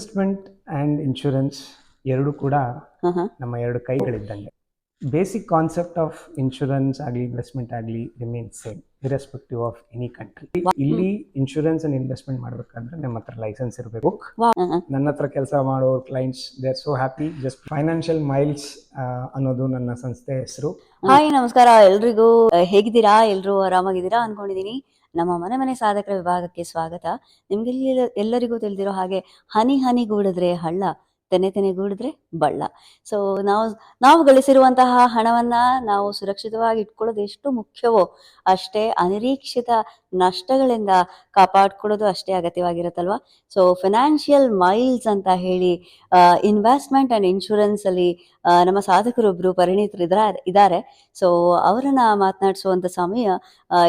Investment and insurance ಎರಡು ಕೂಡ ನಮ್ಮ ಎರಡು ಕೈಗಳಿದ್ದಂಗೆ. ಬೇಸಿಕ್ ಕಾನ್ಸೆಪ್ಟ್ ಆಫ್ ಇನ್ಶೂರೆನ್ಸ್ ಆಗಲಿ ಇನ್ವೆಸ್ಟ್ಮೆಂಟ್ ಆಗಲಿ remain same irrespective of any country ಇಲ್ಲಿ ಇನ್ಶೂರೆನ್ಸ್ ಅಂಡ್ ಇನ್ವೆಸ್ಟ್ಮೆಂಟ್ ಮಾಡಬೇಕಂದ್ರೆ ನಿಮ್ಮ ಹತ್ರ ಲೈಸೆನ್ಸ್ ಇರಬೇಕು. ನನ್ನ ಹತ್ರ ಕೆಲಸ ಮಾಡೋ clients they are so happy just Financial Miles ಅನ್ನೋದು ನನ್ನ ಸಂಸ್ಥೆ ಹೆಸರು. ಹಾಯ್ ನಮಸ್ಕಾರ. ಎಲ್ರಿಗೂ ಹೇಗಿದ್ದೀರಾ? ಎಲ್ರು ಆರಾಮಾಗಿದ್ದೀರಾ? ಅನ್ಕೊಂಡಿದೀನಿ. ನಮ್ಮ ಮನೆ ಮನೆ ಸಾಧಕರ ವಿಭಾಗಕ್ಕೆ ಸ್ವಾಗತ. ನಿಮ್ಗೆ ಎಲ್ಲರಿಗೂ ತಿಳಿದಿರೋ ಹಾಗೆ ಹನಿ ಹನಿ ಗೂಡಿದ್ರೆ ಹಳ್ಳ, ತೆನೆ ತೆನೆ ಗೂಡಿದ್ರೆ ಬಳ್ಳ. ಸೊ ನಾವು ನಾವು ಗಳಿಸಿರುವಂತಹ ಹಣವನ್ನ ನಾವು ಸುರಕ್ಷಿತವಾಗಿ ಇಟ್ಕೊಳ್ಳೋದು ಎಷ್ಟು ಮುಖ್ಯವೋ ಅಷ್ಟೇ ಅನಿರೀಕ್ಷಿತ ನಷ್ಟಗಳಿಂದ ಕಾಪಾಡ್ಕೊಳ್ಳೋದು ಅಷ್ಟೇ ಅಗತ್ಯವಾಗಿರುತ್ತಲ್ವಾ? ಸೊ ಫಿನಾನ್ಷಿಯಲ್ ಮೈಲ್ಸ್ ಅಂತ ಹೇಳಿ ಇನ್ವೆಸ್ಟ್ಮೆಂಟ್ ಅಂಡ್ ಇನ್ಶೂರೆನ್ಸ್ ಅಲ್ಲಿ ನಮ್ಮ ಸಾಧಕರೊಬ್ರು ಪರಿಣಿತರು ಇದ್ರ- ಇದ್ದಾರೆ. ಸೊ ಅವರನ್ನ ಮಾತನಾಡಿಸುವಂತ ಸಮಯ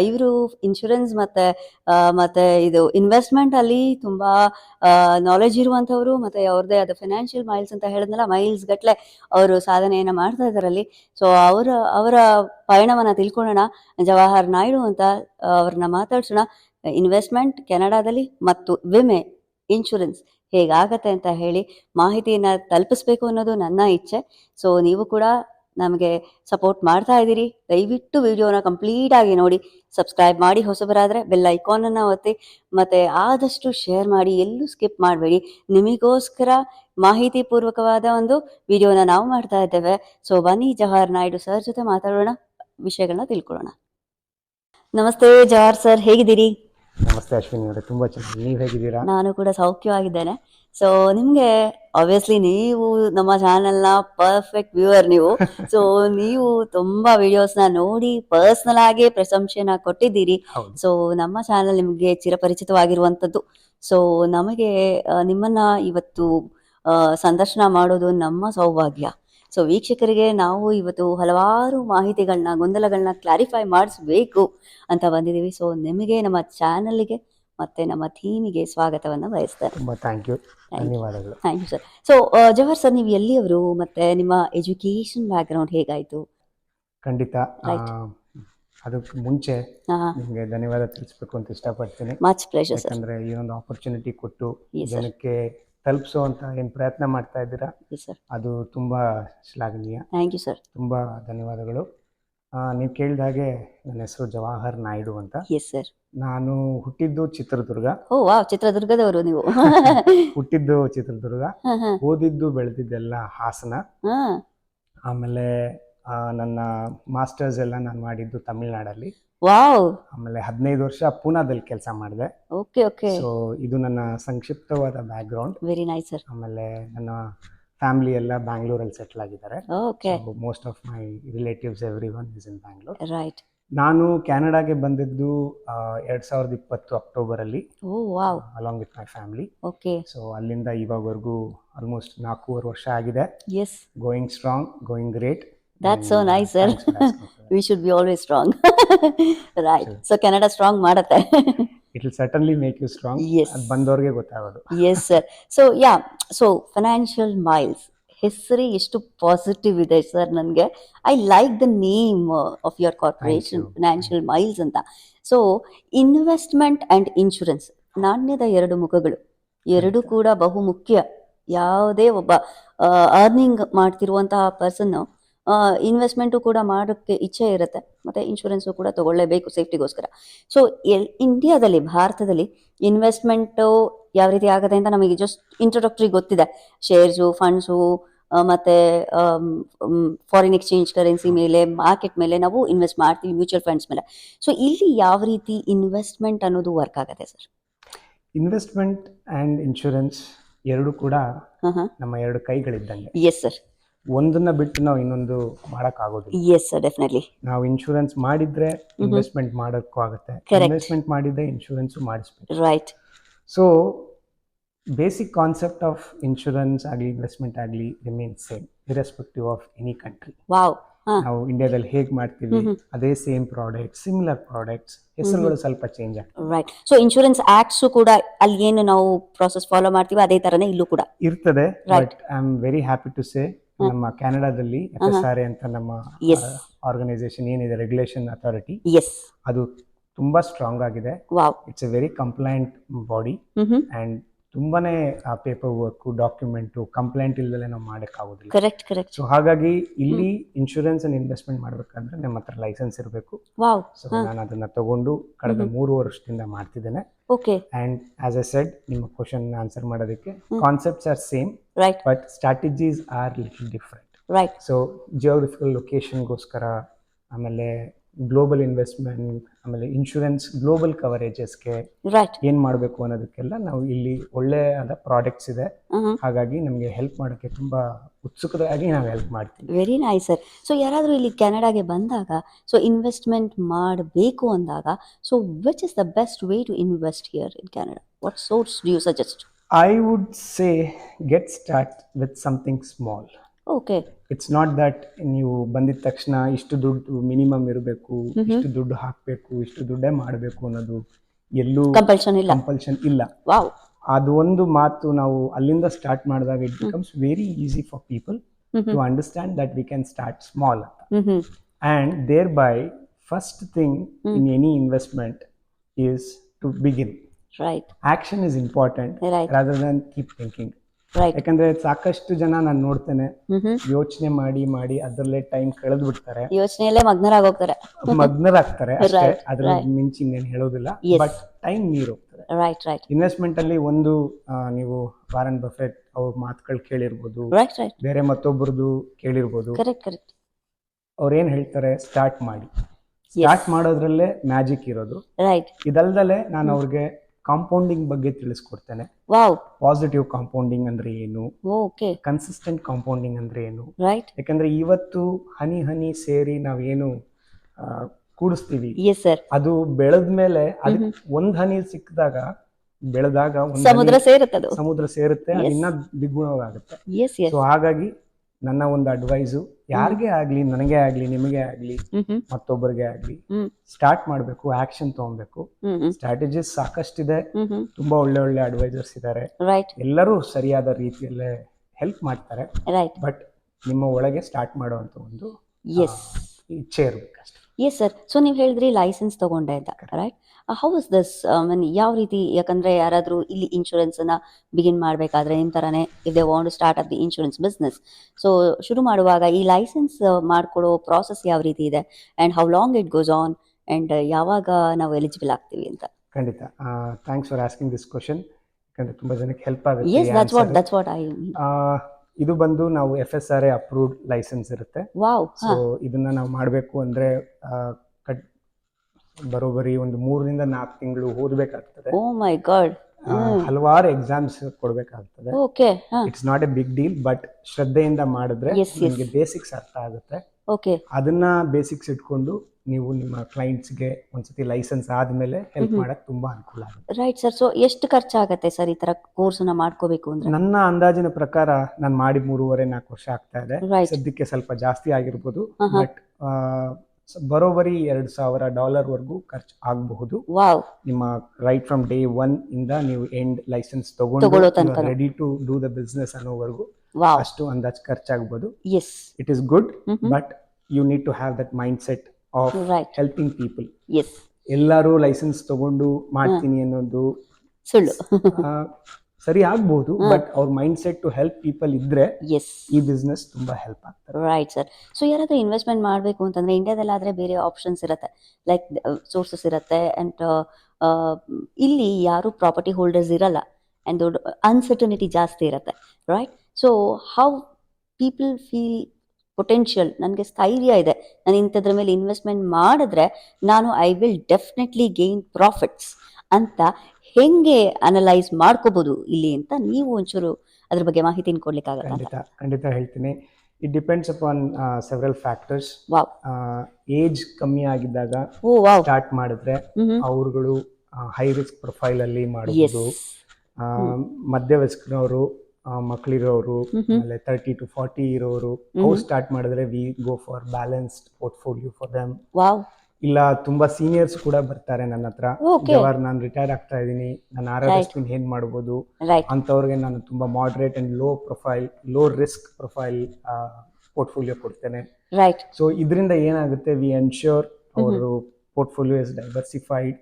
ಇವರು ಇನ್ಶೂರೆನ್ಸ್ ಮತ್ತೆ ಮತ್ತೆ ಇದು ಇನ್ವೆಸ್ಟ್ಮೆಂಟ್ ಅಲ್ಲಿ ತುಂಬಾ ನಾಲೆಜ್ ಇರುವಂತವ್ರು ಮತ್ತೆ ಅವ್ರದೇ ಆದ ಫಿನಾನ್ಷಿಯಲ್ ಮೈಲ್ಸ್ ಅಂತ ಹೇಳಿದ್ನಲ್ಲ ಮೈಲ್ಸ್ ಗಟ್ಲೆ ಅವರು ಸಾಧನೆಯನ್ನ ಮಾಡ್ತಾ ಇದ್ದಾರಲ್ಲಿ. ಸೊ ಅವರ ಅವರ ಪಯಣವನ್ನ ತಿಳ್ಕೊಳ್ಳೋಣ. ಜವಾಹರ್ ನಾಯ್ಡು ಅಂತ ಅವ್ರನ್ನ ಮಾತಾಡ್ಸೋಣ. ಇನ್ವೆಸ್ಟ್ಮೆಂಟ್ ಕೆನಡಾದಲ್ಲಿ ಮತ್ತು ವಿಮೆ, ಇನ್ಶೂರೆನ್ಸ್ ಹೇಗಾಗತ್ತೆ ಅಂತ ಹೇಳಿ ಮಾಹಿತಿಯನ್ನ ತಲುಪಿಸ್ಬೇಕು ಅನ್ನೋದು ನನ್ನ ಇಚ್ಛೆ. ಸೊ ನೀವು ಕೂಡ ನಮಗೆ ಸಪೋರ್ಟ್ ಮಾಡ್ತಾ ಇದ್ದೀರಿ. ದಯವಿಟ್ಟು ವಿಡಿಯೋನ ಕಂಪ್ಲೀಟ್ ಆಗಿ ನೋಡಿ. ಸಬ್ಸ್ಕ್ರೈಬ್ ಮಾಡಿ ಹೊಸಬರಾದ್ರೆ ಬೆಲ್ ಐಕಾನ್ ಅನ್ನ ಒತ್ತಿ. ಮತ್ತೆ ಆದಷ್ಟು ಶೇರ್ ಮಾಡಿ, ಎಲ್ಲೂ ಸ್ಕಿಪ್ ಮಾಡಬೇಡಿ. ನಿಮಗೋಸ್ಕರ ಮಾಹಿತಿ ಪೂರ್ವಕವಾದ ಒಂದು ವಿಡಿಯೋನ ನಾವು ಮಾಡ್ತಾ ಇದ್ದೇವೆ. ಸೊ ಬನ್ನಿ ಜವಾಹರ್ ನಾಯ್ಡು ಸರ್ ಜೊತೆ ಮಾತಾಡೋಣ. ವಿಷಯಗಳನ್ನ ತಿಳ್ಕೊಳ್ಳೋಣ. ನಮಸ್ತೆ ಜವಾಹರ್ ಸರ್ ಹೇಗಿದ್ದೀರಿ? ನಮಸ್ತೆ ಅಶ್ವಿನಿ ಅವರೇ ತುಂಬಾ ಚೆನ್ನಾಗಿ ನೀವು ಹೇಗಿದ್ದೀರಾ? ನಾನು ಕೂಡ ಸೌಖ್ಯವಾಗಿದ್ದೇನೆ. ಸೊ ನಿಮ್ಗೆ ಆಬ್ವಿಯಸ್ಲಿ ನೀವು ನಮ್ಮ ಚಾನೆಲ್ನ ಪರ್ಫೆಕ್ಟ್ ವ್ಯೂವರ್ ನೀವು. ಸೊ ನೀವು ತುಂಬಾ ವಿಡಿಯೋಸ್ನ ನೋಡಿ ಪರ್ಸನಲ್ ಆಗಿ ಪ್ರಶಂಸೆನ ಕೊಟ್ಟಿದ್ದೀರಿ. ಸೊ ನಮ್ಮ ಚಾನೆಲ್ ನಿಮ್ಗೆ ಚಿರಪರಿಚಿತವಾಗಿರುವಂತದ್ದು. ಸೊ ನಮಗೆ ನಿಮ್ಮನ್ನ ಇವತ್ತು ಸಂದರ್ಶನ ಮಾಡೋದು ನಮ್ಮ ಸೌಭಾಗ್ಯ. ಸೊ ವೀಕ್ಷಕರಿಗೆ ನಾವು ಇವತ್ತು ಹಲವಾರು ಮಾಹಿತಿಗಳನ್ನ ಗೊಂದಲಗಳನ್ನ ಕ್ಲಾರಿಫೈ ಮಾಡಿಸ್ಬೇಕು ಅಂತ ಬಂದಿದ್ದೀವಿ. ಸೊ ನಿಮಗೆ ನಮ್ಮ ಚಾನಲ್ಗೆ ಮತ್ತೆ ನಮ್ಮ ಥೀಮಿಗೆ ಸ್ವಾಗತವನ್ನು ಬಯಸ್ತಾರೆ ತುಂಬ ಥ್ಯಾಂಕ್ ಯು ಧನ್ಯವಾದಗಳು. Thank you sir so Jawahar sir ನೀವು ಎಲ್ಲಿಯವರು? ಮತ್ತೆ ನಿಮ್ಮ ಎಜುಕೇಶನ್ ಬ್ಯಾಕ್ಗ್ರೌಂಡ್ ಹೇಗಾಯಿತು? ಖಂಡಿತ. ಅದಕ್ಕೆ ಮುಂಚೆ ನಿಮಗೆ ಧನ್ಯವಾದ ತಿಳಿಸ್ಬೇಕು ಅಂತ ಇಷ್ಟಪಡ್ತೀನಿ. ಮಚ್ ಪ್ಲೇಷರ್ ಸರ್ ಯಾಕಂದ್ರೆ ಈ ಒಂದು ಆಪರ್ಚುನಿಟಿ ಕೊಟ್ಟು. ಜನಕ್ಕೆ ತಲುಪಿಸೋ ಅಂತ ಏನು ಪ್ರಯತ್ನ ಮಾಡ್ತಾ ಇದ್ದೀರಾ? ಸರ್ ಅದು ತುಂಬಾ ಶ್ಲಾಘನೀಯ. ಥ್ಯಾಂಕ್ ಯು ಸರ್ ತುಂಬಾ ಧನ್ಯವಾದಗಳು. ನೀವು ಕೇಳಿದ ಹಾಗೆ ನನ್ನ ಹೆಸರು ಜವಾಹರ್ ನಾಯ್ಡು ಅಂತ. ಎಸ್ ಸರ್ ನಾನು ಹುಟ್ಟಿದ್ದು ಚಿತ್ರದುರ್ಗ. ಓ ವಾವ್ ಚಿತ್ರದುರ್ಗದವರು ನೀವು. ಹುಟ್ಟಿದ್ದು ಚಿತ್ರದುರ್ಗ. ಓದಿದ್ದು ಬೆಳೆದಿದ್ದೆಲ್ಲ ಹಾಸನ. ಆಮೇಲೆ ಆ, ನನ್ನ ಮಾಸ್ಟರ್ಸ್ ಎಲ್ಲ ನಾನು ಮಾಡಿದ್ದು ತಮಿಳ್ನಾಡಲ್ಲಿ. ವಾವ್. ಆಮೇಲೆ ಹದಿನೈದು ವರ್ಷ ಪೂನಾದಲ್ಲಿ ಕೆಲಸ ಮಾಡಿದೆ. Okay okay. ಸೊ ಇದು ನನ್ನ ಸಂಕ್ಷಿಪ್ತವಾದ ಬ್ಯಾಕ್ಗ್ರೌಂಡ್ ವೆರಿ ನೈಸ್ ಸರ್ ಆಮೇಲೆ ನನ್ನ ಫ್ಯಾಮಿಲಿ ಎಲ್ಲ ಬ್ಯಾಂಗ್ಳೂರಲ್ಲಿ ಸೆಟ್ಲ್ ಆಗಿದ್ದಾರೆ. Okay most of my relatives every one is in Bangalore right ನಾನು ಕ್ಯಾನಡಾಗೆ ಬಂದಿದ್ದು ಎರಡ್ ಸಾವಿರದ ಇಪ್ಪತ್ತು ಅಕ್ಟೋಬರ್ ಅಲ್ಲಿ along with my family okay so ಅಲ್ಲಿಂದ ಇವಾಗವರೆಗೂ ಆಲ್ಮೋಸ್ಟ್ ನಾಲ್ಕೂವರೆ ವರ್ಷ ಆಗಿದೆ. Yes going strong going great That's so nice sir we should be always strong right so Canada strong ಮಾಡುತ್ತೆ. It will certainly make you strong Yes. ಅದು ಬಂದವ್ರಿಗೆ ಗೊತ್ತಾಗೋದು. Yes sir so yeah so financial Miles ಹೆಸರೇ ಎಷ್ಟು positive ಇದೆ sir ನನಗೆ. I like the name of your corporation Financial Miles ಅಂತ. So investment and insurance ನಾಣ್ಯದ ಎರಡು ಮುಖಗಳು. ಎರಡೂ ಕೂಡ ಬಹು ಮುಖ್ಯ. ಯಾವುದೇ ಒಬ್ಬ ಅರ್ನಿಂಗ್ ಮಾಡ್ತಿರುವಂತಹ ಪರ್ಸನ್ ಇನ್ವೆಸ್ಟ್ಮೆಂಟು ಕೂಡ ಮಾಡೋಕ್ಕೆ ಇಚ್ಛೆ ಇರುತ್ತೆ. ಮತ್ತೆ ಇನ್ಶೂರೆನ್ಸು ಕೂಡ ತಗೊಳ್ಳೇಬೇಕು ಸೇಫ್ಟಿಗೋಸ್ಕರ ಸೊ ಎಲ್ ಇಂಡಿಯಾದಲ್ಲಿ ಭಾರತದಲ್ಲಿ ಇನ್ವೆಸ್ಟ್ಮೆಂಟು ಯಾವ ರೀತಿ ಆಗುತ್ತೆ ಅಂತ ನಮಗೆ ಜಸ್ಟ್ ಇಂಟ್ರೊಡಕ್ಟ್ರಿ ಗೊತ್ತಿದೆ. ಶೇರ್ಸು ಫಂಡ್ಸು ಮತ್ತೆ ಫಾರಿನ್ ಎಕ್ಸ್ಚೇಂಜ್ ಕರೆನ್ಸಿ ಮೇಲೆ ಮಾರ್ಕೆಟ್ ಮೇಲೆ ನಾವು ಇನ್ವೆಸ್ಟ್ ಮಾಡ್ತೀವಿ ಮ್ಯೂಚುವಲ್ ಫಂಡ್ಸ್ ಮೇಲೆ. ಸೊ ಇಲ್ಲಿ ಯಾವ ರೀತಿ ಇನ್ವೆಸ್ಟ್ಮೆಂಟ್ ಅನ್ನೋದು ವರ್ಕ್ ಆಗುತ್ತೆ ಸರ್? ಇನ್ವೆಸ್ಟ್ಮೆಂಟ್ ಆ್ಯಂಡ್ ಇನ್ಶೂರೆನ್ಸ್ ಎರಡು ಕೂಡ ನಮ್ಮ ಎರಡು ಕೈಗಳಿದ್ದಂಗೆ. ಎಸ್ ಸರ್ ಒಂದನ್ನ ಬಿಟ್ಟು ನಾವು ಇನ್ನೊಂದು ಮಾಡೋಕ್ಕಾಗೋದಿಲ್ಲ. ಎಸ್ ಸರ್ ಡೆಫಿನೆಟ್ಲಿ ನಾವು ಇನ್ಶೂರೆನ್ಸ್ ಮಾಡಿದ್ರೆ ಇನ್ವೆಸ್ಟ್ಮೆಂಟ್ ಮಾಡೋಕ್ಕೂ ಆಗುತ್ತೆ. Correct. ಇನ್ವೆಸ್ಟ್ಮೆಂಟ್ ಮಾಡಿದ್ರೆ ಇನ್ಶೂರೆನ್ಸ್ ಮಾಡಿಸ್ಬೇಕು. Right so basic concept of insurance ಆಗಲಿ ಇನ್ವೆಸ್ಟ್ಮೆಂಟ್ ಆಗಲಿ remain same irrespective of any country wow ನಾವು ಇಂಡಿಯಾದಲ್ಲಿ ಹೇಗೆ ಮಾಡ್ತೀವಿ. ಅದೇ ಸೇಮ್ ಪ್ರಾಡಕ್ಟ್ ಸಿಮಿಲರ್ ಪ್ರಾಡಕ್ಟ್ಸ್ ಹೆಸರುಗಳು ಸ್ವಲ್ಪ ಚೇಂಜ್ ಆಗ್ತವೆ. ರೈಟ್ ಸೊ ಇನ್ಶೂರೆನ್ಸ್ ಆಕ್ಟ್ಸ್ ಕೂಡ ಅಲ್ಲಿ ಏನು ನಾವು ಪ್ರಾಸೆಸ್ ಫಾಲೋ ಮಾಡ್ತೀವಿ ಅದೇ ತರನೇ ಇಲ್ಲೂ ಕೂಡ. ಇರ್ತದೆ Right. But I am very happy to say ನಮ್ಮ ಕೆನಡಾದಲ್ಲಿ ಎಫ್ ಅಂತ ನಮ್ಮ ಆರ್ಗನೈಸೇಷನ್ ಏನಿದೆ ರೆಗ್ಯುಲೇಷನ್ ಅಥಾರಿಟಿ ಅದು ತುಂಬಾ ಸ್ಟ್ರಾಂಗ್ ಆಗಿದೆ. It's a very compliant body hmm hmm ಆ ಪೇಪರ್ ವರ್ಕು ಡಾಕ್ಯುಮೆಂಟು ಕಂಪ್ಲೇಂಟ್ ಇಲ್ದಲೆ ನಾವು ಮಾಡೋಕ್ಕಾಗೋದಿಲ್ಲ ಕರೆಕ್ಟ್ ಕರೆಕ್ಟ್ ಸೊ ಹಾಗಾಗಿ ಇಲ್ಲಿ ಇನ್ಶೂರೆನ್ಸ್ ಅಂಡ್ ಇನ್ವೆಸ್ಟ್ಮೆಂಟ್ ಮಾಡ್ಬೇಕಂದ್ರೆ ನಿಮ್ಮ ಹತ್ರ ಲೈಸೆನ್ಸ್ ಇರಬೇಕು. ವಾವ್ ಸೊ ನಾನು ಅದನ್ನ ತಗೊಂಡು ಕಳೆದ ಮೂರು ವರ್ಷದಿಂದ ಮಾಡ್ತಿದ್ದೇನೆ. Okay and as I said ನಿಮ್ಮ ಕ್ವಶನ್ ಆನ್ಸರ್ ಮಾಡೋದಕ್ಕೆ concepts are same right but strategies are little different right so geographical ಲೊಕೇಶನ್ಗೋಸ್ಕರ ಆಮೇಲೆ ಗ್ಲೋಬಲ್ ಇನ್ವೆಸ್ಟ್ಮೆಂಟ್ ಆಮೇಲೆ ಇನ್ಶೂರೆನ್ಸ್ ಗ್ಲೋಬಲ್ ಕವರೇಜಸ್ಗೆ ರೈಟ್ ಏನು ಮಾಡಬೇಕು ಅನ್ನೋದಕ್ಕೆಲ್ಲ ನಾವು ಇಲ್ಲಿ ಒಳ್ಳೆಯಾದ ಪ್ರಾಡಕ್ಟ್ಸ್ ಇದೆ. ಹಾಗಾಗಿ ನಮಗೆ ಹೆಲ್ಪ್ ಮಾಡೋಕ್ಕೆ ತುಂಬಾ ಉತ್ಸುಕರಾಗಿ ನಾವು ಹೆಲ್ಪ್ ಮಾಡ್ತೀವಿ. ವೆರಿ ನೈಸ್ ಸರ್ ಸೊ ಯಾರಾದರೂ ಇಲ್ಲಿ ಕೆನಡಾಗೆ ಬಂದಾಗ ಸೊ ಇನ್ವೆಸ್ಟ್ಮೆಂಟ್ ಮಾಡಬೇಕು ಅಂದಾಗ so which is the best way to invest here in Canada what source do you suggest I would say get start with something small okay it's not that ನೀವು ಬಂದಿದ ತಕ್ಷಣ ಇಷ್ಟು ದುಡ್ಡು ಮಿನಿಮಮ್ ಇರಬೇಕು ಇಷ್ಟು ದುಡ್ಡು ಹಾಕಬೇಕು ಇಷ್ಟು ದುಡ್ಡೇ ಮಾಡಬೇಕು ಅನ್ನೋದು ಎಲ್ಲೂ ಕಂಪಲ್ಷನ್ ಇಲ್ಲ. ಕಂಪಲ್ಷನ್ ಇಲ್ಲ. ಅದು ಒಂದು ಮಾತು ನಾವು ಅಲ್ಲಿಂದ ಸ್ಟಾರ್ಟ್ ಮಾಡಿದಾಗ it becomes very easy for people to understand that we can start small ಅಂತ. And thereby first thing in any investment is to begin right action is important rather than keep right ಯಾಕಂದ್ರೆ ಸಾಕಷ್ಟು ಜನ ನಾನು ನೋಡ್ತೇನೆ. ಯೋಚನೆ ಮಾಡಿ ಮಾಡಿ ಅದರಲ್ಲೇ ಟೈಮ್ ಕಳೆದು ಬಿಡ್ತಾರೆ ಯೋಚನೆಯಲ್ಲೇ ಮಗ್ನರಾಗೋಗ್ತಾರೆ. ಮಗ್ನರಾಗ್ತಾರೆ ಅಷ್ಟೇ. ಅದ್ರ. ಮಿಂಚಿ ಇನ್ನೇನು ಹೇಳೋದಿಲ್ಲ. ಬಟ್ ಟೈಮ್ ನೀರು ಹೋಗ್ತದೆ ರೈಟ್ ರೈಟ್ ಇನ್ವೆಸ್ಟ್ಮೆಂಟ್ ಅಲ್ಲಿ ಒಂದು ನೀವು ವಾರನ್ ಬಫೆಟ್ ಅವ್ರ ಮಾತುಗಳು ಕೇಳಿರ್ಬೋದು. ಬೇರೆ ಮತ್ತೊಬ್ಬರದು ಕೇಳಿರ್ಬೋದು. ಅವ್ರು ಏನ್ ಹೇಳ್ತಾರೆ? ಸ್ಟಾರ್ಟ್ ಮಾಡಿ. ಸ್ಟಾರ್ಟ್ ಮಾಡೋದ್ರಲ್ಲೇ ಮ್ಯಾಜಿಕ್ ಇರೋದು. ಇದಲ್ದಲೆ ನಾನು ಅವ್ರಿಗೆ ಕಾಂಪೌಂಡಿಂಗ್ ಬಗ್ಗೆ ತಿಳಿಸ್ಕೊಡ್ತೇನೆ. ವಾವ್ ಪಾಸಿಟಿವ್ ಕಾಂಪೌಂಡಿಂಗ್ ಅಂದ್ರೆ ಏನು? ಓಕೆ ಕನ್ಸಿಸ್ಟೆಂಟ್ ಕಾಂಪೌಂಡಿಂಗ್ ಅಂದ್ರೆ ಏನು? ರೈಟ್ ಯಾಕಂದ್ರೆ ಇವತ್ತು ಹನಿ ಹನಿ ಸೇರಿ ನಾವೇನು ಆ, ಕೂಡಿಸ್ತೀವಿ. ಎಸ್ ಸರ್ ಅದು ಬೆಳೆದ್ಮೇಲೆ ಅದಕ್ಕೆ ಒಂದ್ ಹನಿ ಸಿಕ್ಕಿದಾಗ ಬೆಳೆದಾಗ ಒಂದ್ ಸಮುದ್ರ ಹನಿ ಸೇರುತ್ತದು ಸಮುದ್ರ ಸೇರುತ್ತೆ ಅದು Yes. ಇನ್ನ ದ್ವಿಗುಣವಾಗುತ್ತೆ. ಎಸ್ ಎಸ್ ಸೊ ಹಾಗಾಗಿ ನನ್ನ ಒಂದು ಅಡ್ವೈಸು ಯಾರಿಗೇ ಆಗ್ಲಿ ನನಗೆ ಆಗ್ಲಿ ನಿಮಗೆ ಆಗ್ಲಿ ಮತ್ತೊಬ್ಬರಿಗೆ ಆಗ್ಲಿ ಸ್ಟಾರ್ಟ್ ಮಾಡಬೇಕು ಆಕ್ಷನ್ ತಗೊಬೇಕು. ಸ್ಟ್ರಾಟಜಿಸ್ ಸಾಕಷ್ಟು ಇದೆ ಸಾಕಷ್ಟಿದೆ. ತುಂಬಾ ಒಳ್ಳೆ ಒಳ್ಳೆ ಅಡ್ವೈಸರ್ಸ್ ಇದ್ದಾರೆ ಎಲ್ಲರೂ ಸರಿಯಾದ ರೀತಿಯಲ್ಲೇ ಹೆಲ್ಪ್ ಮಾಡ್ತಾರೆ. ಬಟ್ ನಿಮ್ಮ ಒಳಗೆ ಸ್ಟಾರ್ಟ್ ಮಾಡುವಂತ ಒಂದು ಇಚ್ಛೆ ಇರ್ಬೇಕಷ್ಟೆ. ಎಸ್ ಸರ್ ಸೊ ನೀವು ಹೇಳಿದ್ರಿ ಲೈಸೆನ್ಸ್ ತಗೊಂಡೆ ಅಂತ right how is this mean ಯಾವ ರೀತಿ ಯಾಕಂದ್ರೆ ಯಾರಾದರೂ ಇಲ್ಲಿ ಇನ್ಶೂರೆನ್ಸ್ ಅನ್ನ ಬಿಗಿನ್ ಮಾಡಬೇಕಾದ್ರೆ ನಿಮ್ಮ ತರನೇ if they want start up the insurance business so ಶುರು ಮಾಡುವಾಗ ಈ ಲೈಸೆನ್ಸ್ ಮಾಡ್ಕೊಡೋ ಪ್ರಾಸೆಸ್ ಯಾವ ರೀತಿ ಇದೆ and how long it goes on and ಯಾವಾಗ ನಾವು ಎಲಿಜಿಬಲ್ ಆಗ್ತೀವಿ ಅಂತ. ಖಂಡಿತ. Thanks for asking this question ಯಾಕಂದ್ರೆ ತುಂಬಾ ಜನಕ್ಕೆ ಹೆಲ್ಪ್ ಆಗುತ್ತೆ yes that's what that's what I ಇದು ಬಂದು ನಾವು F S R A approved license ಇರುತ್ತೆ. ವಾವ್ ಸೊ ಇದನ್ನ ನಾವು ಮಾಡಬೇಕು ಅಂದ್ರೆ ಬರೋಬರಿ ಕಟ್ ಬರೋಬ್ಬರಿ ಒಂದು ಮೂರರಿಂದ ನಾಲ್ಕು ತಿಂಗಳು ಓದಬೇಕಾಗ್ತದೆ. Oh my god. ಹಲವಾರು ಎಕ್ಸಾಮ್ಸ್ ಕೊಡಬೇಕಾಗ್ತದೆ. ಓಕೆ ಹಾಂ. It's not a big deal but ಶ್ರದ್ಧೆಯಿಂದ ಮಾಡಿದ್ರೆ Yes, yes. ನಿಮಗೆ ಬೇಸಿಕ್ಸ್ ಅರ್ಥ ಆಗುತ್ತೆ. ಓಕೆ. ಅದನ್ನ ಬೇಸಿಕ್ಸ್ ಇಟ್ಕೊಂಡು ನೀವು ನಿಮ್ಮ ಕ್ಲೈಂಟ್ಸ್ಗೆ ಒಂದ್ಸತಿ ಲೈಸೆನ್ಸ್ ಆದ್ಮೇಲೆ ಹೆಲ್ಪ್ ಮಾಡಕ್ ತುಂಬಾ ಅನುಕೂಲ ಆಗುತ್ತೆ. ರೈಟ್ ಸರ್ ಸೊ ಎಷ್ಟು ಖರ್ಚಾಗತ್ತೆ ಸರ್ ಈ ಥರ ಕೋರ್ಸನ್ನ ಮಾಡ್ಕೋಬೇಕು ಅಂದ್ರೆ? ನನ್ನ ಅಂದಾಜಿನ ಪ್ರಕಾರ ನಾನು ಮಾಡಿ ಮೂರುವರೆ ನಾಲ್ಕು ವರ್ಷ ಆಗ್ತಾ ಇದೆ. Right. ಸದ್ಯಕ್ಕೆ ಸ್ವಲ್ಪ ಜಾಸ್ತಿ ಆಗಿರ್ಬೋದು. ಬಟ್ ಬರೋಬರಿ ಎರಡು ಸಾವಿರ ಡಾಲರ್ ವರೆಗೂ ಖರ್ಚು ಆಗಬಹುದು. ವಾವ್ ನಿಮ್ಮ ರೈಟ್ ಫ್ರಮ್ ಡೇ ಒನ್ ಇಂದ ನೀವು ಎಂಡ್ ಲೈಸೆನ್ಸ್ ತಗೊಳ್ಳೋ ತಗೊಂಡು ready to do the business ಅನ್ನೋವರೆಗೂ wow ಅಷ್ಟು ಅಂದಾಜು ಖರ್ಚಾಗ್ಬೋದು. Yes it is good. But you need to have that mindset of helping people ಎಲ್ಲರೂ ಲೈಸೆನ್ಸ್ ತಗೊಂಡು ಮಾಡ್ತೀನಿ ಅನ್ನೋದು ಸುಳ್ಳು. ಸರಿ ಆಗ್ಬಹುದು ಬಟ್ ಅವ್ರ mindset to help people ಇದ್ರೆ ಈ ಬಿಸ್ನೆಸ್ ತುಂಬಾ ಹೆಲ್ಪ್ ಆಗ್ತದೆ. ರೈಟ್ ಸರ್ ಸೊ ಯಾರಾದ್ರೂ ಇನ್ವೆಸ್ಟ್ಮೆಂಟ್ ಮಾಡಬೇಕು ಅಂತಂದ್ರೆ ಇಂಡಿಯಾದಲ್ಲಿ ಆದ್ರೆ ಬೇರೆ ಆಪ್ಷನ್ಸ್ ಇರುತ್ತೆ. ಲೈಕ್ ಸೋರ್ಸಸ್ ಇರುತ್ತೆ ಅಂಡ್ ಇಲ್ಲಿ ಯಾರು ಪ್ರಾಪರ್ಟಿ ಹೋಲ್ಡರ್ಸ್ ಇರಲ್ಲ ಅಂಡ್ ಅನ್ಸರ್ಟನಿಟಿ ಜಾಸ್ತಿ ಇರುತ್ತೆ. Right so how people feel potential ನನಗೆ ಸ್ಥೈರ್ಯ ಇದೆ. ನಾನು ಇಂಥದ್ರ ಮೇಲೆ ಇನ್ವೆಸ್ಟ್ಮೆಂಟ್ ಮಾಡಿದ್ರೆ ನಾನು I will definitely gain profits ಅಂತ ಹೆಂಗೆ ಅನಲೈಸ್ ಮಾಡ್ಕೋಬಹುದು ಇಲ್ಲಿ ಅಂತ ನೀವು ಒಂಚೂರು ಅದ್ರ ಬಗ್ಗೆ ಮಾಹಿತಿ ಖಂಡಿತ ಖಂಡಿತ ಹೇಳ್ತೀನಿ. It depends upon several factors wow age ಕಮ್ಮಿ ಆಗಿದ್ದಾಗ ಸ್ಟಾರ್ಟ್ ಮಾಡಿದ್ರೆ ಅವರುಗಳು ಹೈ ರಿಸ್ಕ್ ಪ್ರೊಫೈಲ್ ಅಲ್ಲಿ ಮಾಡಬಹುದು ಎಸ್ ಮಕ್ಳಿರೋರು ಆಮೇಲೆ ತರ್ಟಿ ಟು ಫಾರ್ಟಿ ಇರೋರು ಅವ್ರು ಸ್ಟಾರ್ಟ್ ಮಾಡಿದ್ರೆ we go for balanced portfolio for them wow. ಇಲ್ಲ ತುಂಬಾ ಸೀನಿಯರ್ಸ್ ಕೂಡ ಬರ್ತಾರೆ ನನ್ನ ಹತ್ರ. ಯಾವಾಗ ಜವಾರ್ ನಾನು ರಿಟೈರ್ ಆಗ್ತಾ ಇದ್ದೀನಿ. ನಾನು ಆರೋಗ್ಯ ಏನ್ ಮಾಡ್ಬೋದು? ಅಂತವ್ರಿಗೆ ನಾನು ತುಂಬಾ moderate and low profile low risk profile portfolio ಕೊಡ್ತೇನೆ. ಸೊ ಇದರಿಂದ ಏನಾಗುತ್ತೆ? ವಿ ಎನ್ಶ್ಯೂರ್ ಅವರು ಪೋರ್ಟ್ಫೋಲಿಯೋ ಇಸ್ ಡೈವರ್ಸಿಫೈಡ್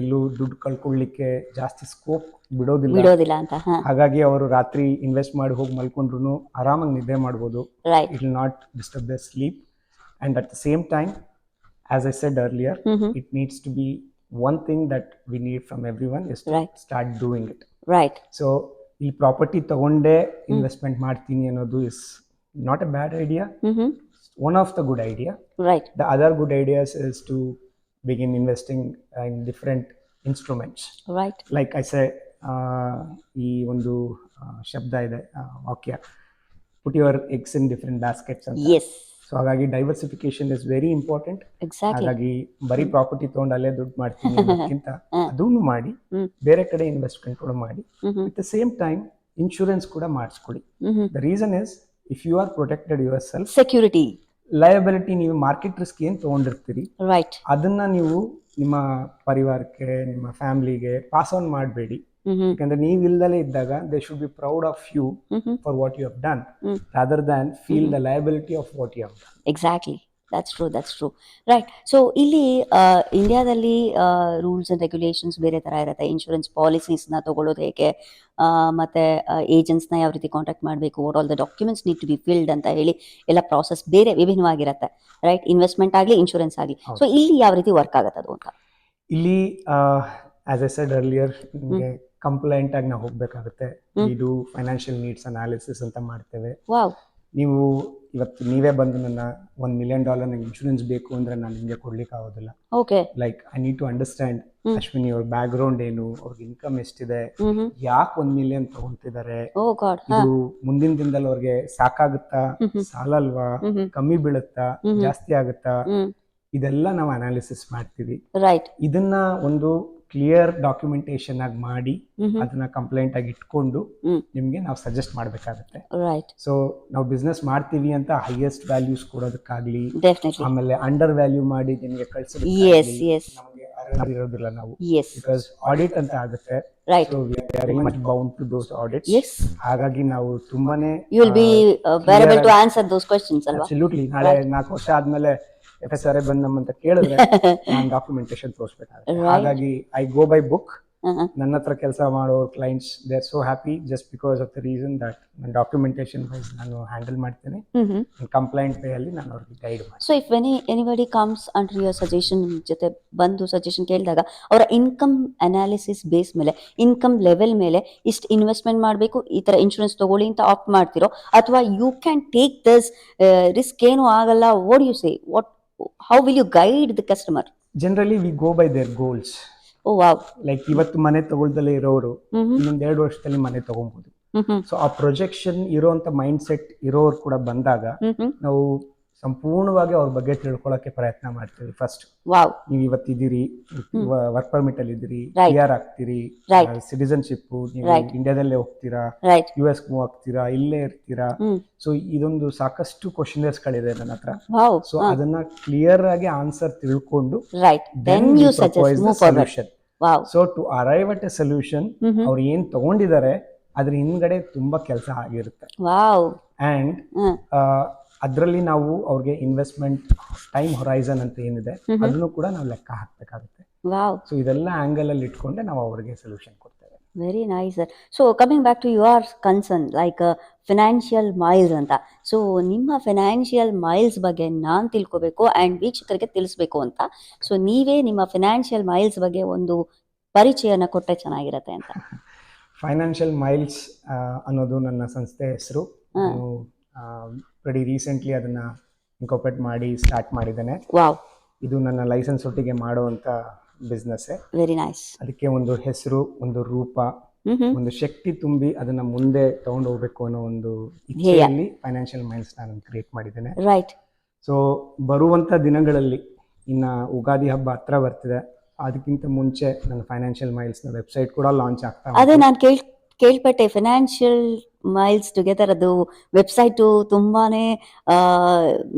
ಎಲ್ಲೂ ದುಡ್ಡು ಕಳ್ಕೊಳ್ಳಿಕ್ಕೆ ಜಾಸ್ತಿ ಸ್ಕೋಪ್ ಬಿಡೋದಿಲ್ಲ. ಬಿಡೋದಿಲ್ಲ ಅಂತ ಹಾ. ಹಾಗಾಗಿ ಅವರು ರಾತ್ರಿ ಇನ್ವೆಸ್ಟ್ ಮಾಡಿ ಹೋಗಿ ಮಲ್ಕೊಂಡ್ರು ಆರಾಮಾಗಿ ನಿದ್ದೆ ಮಾಡ್ಬೋದು. Right will will not disturb their sleep. At at the same time as i said earlier needs to one thing that we need from everyone is to Right. start doing it. Right so ಈ property ತಗೊಂಡೇ investment ಮಾಡ್ತೀನಿ ಅನ್ನೋದು is not a bad idea hmm one of the good idea right the other good ideas is to begin investing in different instruments. Right like I say, ಈ ಒಂದು ಶಬ್ದ ಇದೆ ವಾಕ್ಯ. Put your eggs in different baskets ಅಂತ. Yes so ಹಾಗಾಗಿ diversification is very important ಹಾಗಾಗಿ ಬರೀ property ತಗೊಂಡು ಅಲ್ಲೇ ದುಡ್ಡು ಮಾಡ್ತೀನಿ ಅನ್ನೋದಕ್ಕಿಂತ ಅದನ್ನು ಮಾಡಿ ಬೇರೆ ಕಡೆ ಇನ್ವೆಸ್ಟ್ಮೆಂಟ್ ಕೂಡ ಮಾಡಿ hmm. The same time insurance ಕೂಡ ಮಾಡಿಸ್ಕೊಳ್ಳಿ the reason is if you are protected yourself security liability ನೀವು ಮಾರ್ಕೆಟ್ ರಿಸ್ಕ್ ಏನು ತೊಗೊಂಡಿರ್ತೀರಿ? ರೈಟ್ ಅದನ್ನ ನೀವು ನಿಮ್ಮ ಪರಿವಾರಕ್ಕೆ ನಿಮ್ಮ ಫ್ಯಾಮಿಲಿಗೆ ಪಾಸ್ ಆನ್ ಮಾಡಬೇಡಿ. ಯಾಕಂದ್ರೆ ನೀವು ಇಲ್ದಲೇ ಇದ್ದಾಗ they should be proud of you for what you have done. Rather than feel the liability of what you have done exactly that's true that's true right so ಇಲ್ಲಿ ಇಂಡಿಯಾದಲ್ಲಿ ರೂಲ್ಸ್ ಅಂಡ್ ರೆಗ್ಯುಲೇಷನ್ಸ್ ಬೇರೆ ಥರ ಇರುತ್ತೆ. Insurance ಪಾಲಿಸೀಸ್ನ ತಗೊಳ್ಳೋದು ಹೇಗೆ ಮತ್ತು ಏಜೆಂಟ್ಸ್ನ ಯಾವ ರೀತಿ ಕಾಂಟ್ಯಾಕ್ಟ್ ಮಾಡಬೇಕು what all the documents need to be filled ಅಂತ ಹೇಳಿ ಎಲ್ಲ ಪ್ರಾಸೆಸ್ ಬೇರೆ ವಿಭಿನ್ನವಾಗಿರುತ್ತೆ. ರೈಟ್ ಇನ್ವೆಸ್ಟ್ಮೆಂಟ್ ಆಗಲಿ ಇನ್ಶೂರೆನ್ಸ್ ಆಗಲಿ. ಸೊ ಇಲ್ಲಿ ಯಾವ ರೀತಿ ವರ್ಕ್ ಆಗುತ್ತೆ ಅದು ಅಂತ? ಇಲ್ಲಿ as I said earlier compliant ಆಗಿ ನಾವು ಹೋಗ್ಬೇಕಾಗುತ್ತೆ. ಇದು ಫೈನಾನ್ಷಿಯಲ್ ನೀಡ್ಸ್ ಅನಾಲಿಸಿಸ್ ಅಂತ ಮಾಡ್ತೇವೆ. ನೀವು ಇವತ್ತು ನೀವೇ ಬಂದು ನನ್ನ ಒಂದು ಮಿಲಿಯನ್ ಡಾಲರ್ ನಂಗೆ ಇನ್ಶೂರೆನ್ಸ್ ಬೇಕು ಅಂದ್ರೆ ನಾನು ನಿಮಗೆ ಕೊಡ್ಲಿಕ್ಕೆ ಆಗೋದಿಲ್ಲ. Okay like I need to understand Ashwini ಅವ್ರ ಬ್ಯಾಕ್ ಗ್ರೌಂಡ್ ಏನು ಅವ್ರಿಗೆ ಇನ್ಕಮ್ ಎಷ್ಟಿದೆ ಯಾಕೆ ಒಂದ್ ಮಿಲಿಯನ್ ತಗೊಂತಿದ್ದಾರೆ ಗಾಡ್ ಇದು ಮುಂದಿನ ದಿನದಲ್ಲಿ ಅವ್ರಿಗೆ ಸಾಕಾಗುತ್ತಾ. ಸಾಲಲ್ವಾ ಕಮ್ಮಿ ಬೀಳುತ್ತಾ ಜಾಸ್ತಿ ಆಗುತ್ತಾ? ಇದೆಲ್ಲ ನಾವು ಅನಾಲಿಸಿಸ್ ಮಾಡ್ತೀವಿ. ರೈಟ್ ಇದನ್ನ ಒಂದು ಕ್ಲಿಯರ್ ಡಾಕ್ಯುಮೆಂಟೇಶನ್ ಆಗಿ ಮಾಡಿ ಅದನ್ನ ಕಂಪ್ಲೇಂಟ್ ಆಗಿ ಇಟ್ಕೊಂಡು. ನಿಮ್ಗೆ ನಾವು ಸಜೆಸ್ಟ್ ಮಾಡ್ಬೇಕಾಗುತ್ತೆ. ರೈಟ್ ಸೊ ನಾವು ಬಿಸ್ನೆಸ್ ಮಾಡ್ತೀವಿ ಅಂತ ಹೈಯೆಸ್ಟ್ ವ್ಯಾಲ್ಯೂಸ್ ಕೊಡೋದಕ್ಕಾಗ್ಲಿ ಆಮೇಲೆ ಅಂಡರ್ ವ್ಯಾಲ್ಯೂ ಮಾಡಿ ನಿಮ್ಗೆ ಕಳ್ಸೋದಿಲ್ಲ ನಾವು. ಬಿಕಾಸ್ ಆಡಿಟ್ ಅಂತ ಆಗುತ್ತೆ. ಬೌಂಡ್ ಟು ದೋಸ್ ಆಡಿಟ್ಸ್ ಹಾಗಾಗಿ ನಾವು ತುಂಬಾನೇ you will be to answer those questions ಅಲ್ವಾ? ಅಬ್ಸಲ್ಯೂಟ್ಲಿ ನಾಳೆ ನಾಲ್ಕು ವರ್ಷ ಆದ್ಮೇಲೆ ಎಫ್ ಎಸ್ ಆರ್ ಬಂದ್ ನಮ್ಮಂತ ಕೇಳಿದ್ರೆ ನಾನು ಡಾಕ್ಯುಮೆಂಟೇಶನ್ ತೋರಿಸ್ಬೇಕಾಗುತ್ತೆ. ಹಾಗಾಗಿ ಐ ಗೋ ಬೈ ಬುಕ್. ನನ್ನ ಹತ್ರ ಕೆಲಸ ಮಾಡೋ clients they are so happy just because of the reason that ನನ್ನ ಡಾಕ್ಯುಮೆಂಟೇಶನ್ ವೈಸ್ ನಾನು ಹ್ಯಾಂಡಲ್ ಮಾಡ್ತೇನೆ. ಕಂಪ್ಲೈಂಟ್ ವೇ ಅಲ್ಲಿ ನಾನು ಅವ್ರಿಗೆ ಗೈಡ್ ಮಾಡಿ so if any anybody comes and your suggestion ಜೊತೆ ಬಂದು ಸಜೆಷನ್ ಕೇಳಿದಾಗ ಅವರ ಇನ್ಕಮ್ ಅನಾಲಿಸಿಸ್ ಬೇಸ್ ಮೇಲೆ ಇನ್ಕಮ್ ಲೆವೆಲ್ ಮೇಲೆ ಇಷ್ಟು ಇನ್ವೆಸ್ಟ್ಮೆಂಟ್ ಮಾಡಬೇಕು ಈ ತರ ಇನ್ಶೂರೆನ್ಸ್ ತಗೊಳ್ಳಿ ಅಂತ ಆಪ್ಟ್ ಮಾಡ್ತಿರೋ ಅಥವಾ you can take this risk ಏನು ಆಗಲ್ಲ what you say what how will you guide the customer generally we go by their goals oh wow like ಇವತ್ತು ಮನೆ ತಗೊಳ್ದಲ್ಲೇ ಇರೋರು ಇನ್ನೊಂದು ಎರಡು ವರ್ಷದಲ್ಲಿ ಮನೆ ತಗೊಬಹುದು ಸೊ ಆ ಪ್ರೊಜೆಕ್ಷನ್ ಇರೋಂಥ ಮೈಂಡ್ ಸೆಟ್ ಇರೋರು ಕೂಡ ಬಂದಾಗ ನಾವು ಸಂಪೂರ್ಣವಾಗಿ ಅವ್ರ ಬಗ್ಗೆ ತಿಳ್ಕೊಳಕ್ಕೆ ಪ್ರಯತ್ನ ಮಾಡ್ತೀವಿ. ಫಸ್ಟ್ ವಾವ್ ನೀವು ಇವತ್ತಿದ್ದೀರಿ ವರ್ಕ್ ಪರ್ಮಿಟ್ ಅಲ್ಲಿ ಇದ್ದೀರಿ. ಆರ್ ಆಗ್ತೀರಿ. ಸಿಟಿಸನ್ಶಿಪ್ ನೀವು ಇಂಡಿಯಾದಲ್ಲೇ ಹೋಗ್ತೀರಾ ಯು ಎಸ್ ಮೂವ್ ಆಗ್ತೀರಾ ಇಲ್ಲೇ ಇರ್ತೀರಾ? ಸೊ ಇದೊಂದು ಸಾಕಷ್ಟು ಕ್ವಶನರ್ಸ್ ಗಳಿದೆ ನನ್ನ ಹತ್ರ. ಸೊ ಅದನ್ನ ಕ್ಲಿಯರ್ ಆಗಿ ಆನ್ಸರ್ ತಿಳ್ಕೊಂಡು solution so to arrive at a solution ಅವ್ರು ಏನ್ ತಗೊಂಡಿದ್ದಾರೆ ಅದ್ರ ಹಿಂದ್ಗಡೆ ತುಂಬಾ ಕೆಲಸ ಆಗಿರುತ್ತೆ. ಅಂಡ್ ಅದರಲ್ಲಿ ನಾವು ಅವ್ರಿಗೆ ಇನ್ವೆಸ್ಟ್ಮೆಂಟ್ ಟೈಮ್ ಹೊರೈಸನ್ ಅಂತ ಏನಿದೆ ಅದನ್ನು ಕೂಡ ನಾವು ಲೆಕ್ಕ ಹಾಕ್ಬೇಕಾಗುತ್ತೆ. ವಾವ್ ಸೊ ಇದೆಲ್ಲ ಆಂಗಲ್ ಅಲ್ಲಿ ಇಟ್ಕೊಂಡೆ ನಾವು ಅವ್ರಿಗೆ ಸೊಲ್ಯೂಷನ್ ಕೊಡ್ತೇವೆ. Very nice sir so coming back to your concern like financial miles ಅಂತ. ಸೊ ನಿಮ್ಮ ಫಿನಾನ್ಷಿಯಲ್ ಮೈಲ್ಸ್ ಬಗ್ಗೆ ನಾನು ತಿಳ್ಕೋಬೇಕು ಆ್ಯಂಡ್ ವೀಕ್ಷಕರಿಗೆ ತಿಳಿಸ್ಬೇಕು ಅಂತ. ಸೊ ನೀವೇ ನಿಮ್ಮ ಫಿನಾನ್ಷಿಯಲ್ ಮೈಲ್ಸ್ ಬಗ್ಗೆ ಒಂದು ಪರಿಚಯನ ಕೊಟ್ಟರೆ ಚೆನ್ನಾಗಿರತ್ತೆ ಅಂತ. ಫೈನಾನ್ಷಿಯಲ್ ಮೈಲ್ಸ್ ಅನ್ನೋದು ನನ್ನ ಸಂಸ್ಥೆ ಹೆಸರು. ರೆಡಿ ರೀಸೆಂಟ್ಲಿ ಅದನ್ನ ಇನ್ಕೋಪರೇಟ್ ಮಾಡಿ ಸ್ಟಾರ್ಟ್ ಮಾಡಿದ್ದೇನೆ. ವಾವ್ ಇದು ನನ್ನ ಲೈಸೆನ್ಸ್ ಒಟ್ಟಿಗೆ ಮಾಡುವಂತ ಬಿಸ್ನೆಸ್ ವೆರಿ ನೈಸ್ ಅದಕ್ಕೆ ಒಂದು ಹೆಸರು ಒಂದು ರೂಪ ಹ್ಮ್ ಒಂದು ಶಕ್ತಿ ತುಂಬಿ ಅದನ್ನ ಮುಂದೆ ತಗೊಂಡು ಹೋಗ್ಬೇಕು ಅನ್ನೋ ಒಂದು ಇಚ್ಛೆಯಲ್ಲಿ ಫೈನಾನ್ಷಿಯಲ್ ಮೈಲ್ಸ್ ನಾನು ಕ್ರಿಯೇಟ್ ಮಾಡಿದ್ದೇನೆ. ರೈಟ್ ಸೊ ಬರುವಂತ ದಿನಗಳಲ್ಲಿ ಇನ್ನ ಉಗಾದಿ ಹಬ್ಬ ಹತ್ರ ಬರ್ತಿದೆ. ಅದಕ್ಕಿಂತ ಮುಂಚೆ ನನ್ನ ಫೈನಾನ್ಷಿಯಲ್ ಮೈಲ್ಸ್ನ ವೆಬ್ಸೈಟ್ ಕೂಡ ಲಾಂಚ್ ಆಗ್ತಾ ಅದೇ ನಾನು ಕೇಳ್ಪಟ್ಟೆ ಫಿನಾನ್ಷಿಯಲ್ ಮೈಲ್ಸ್ ಟುಗೆದರ್ ಅದು ವೆಬ್ಸೈಟು ತುಂಬಾನೇ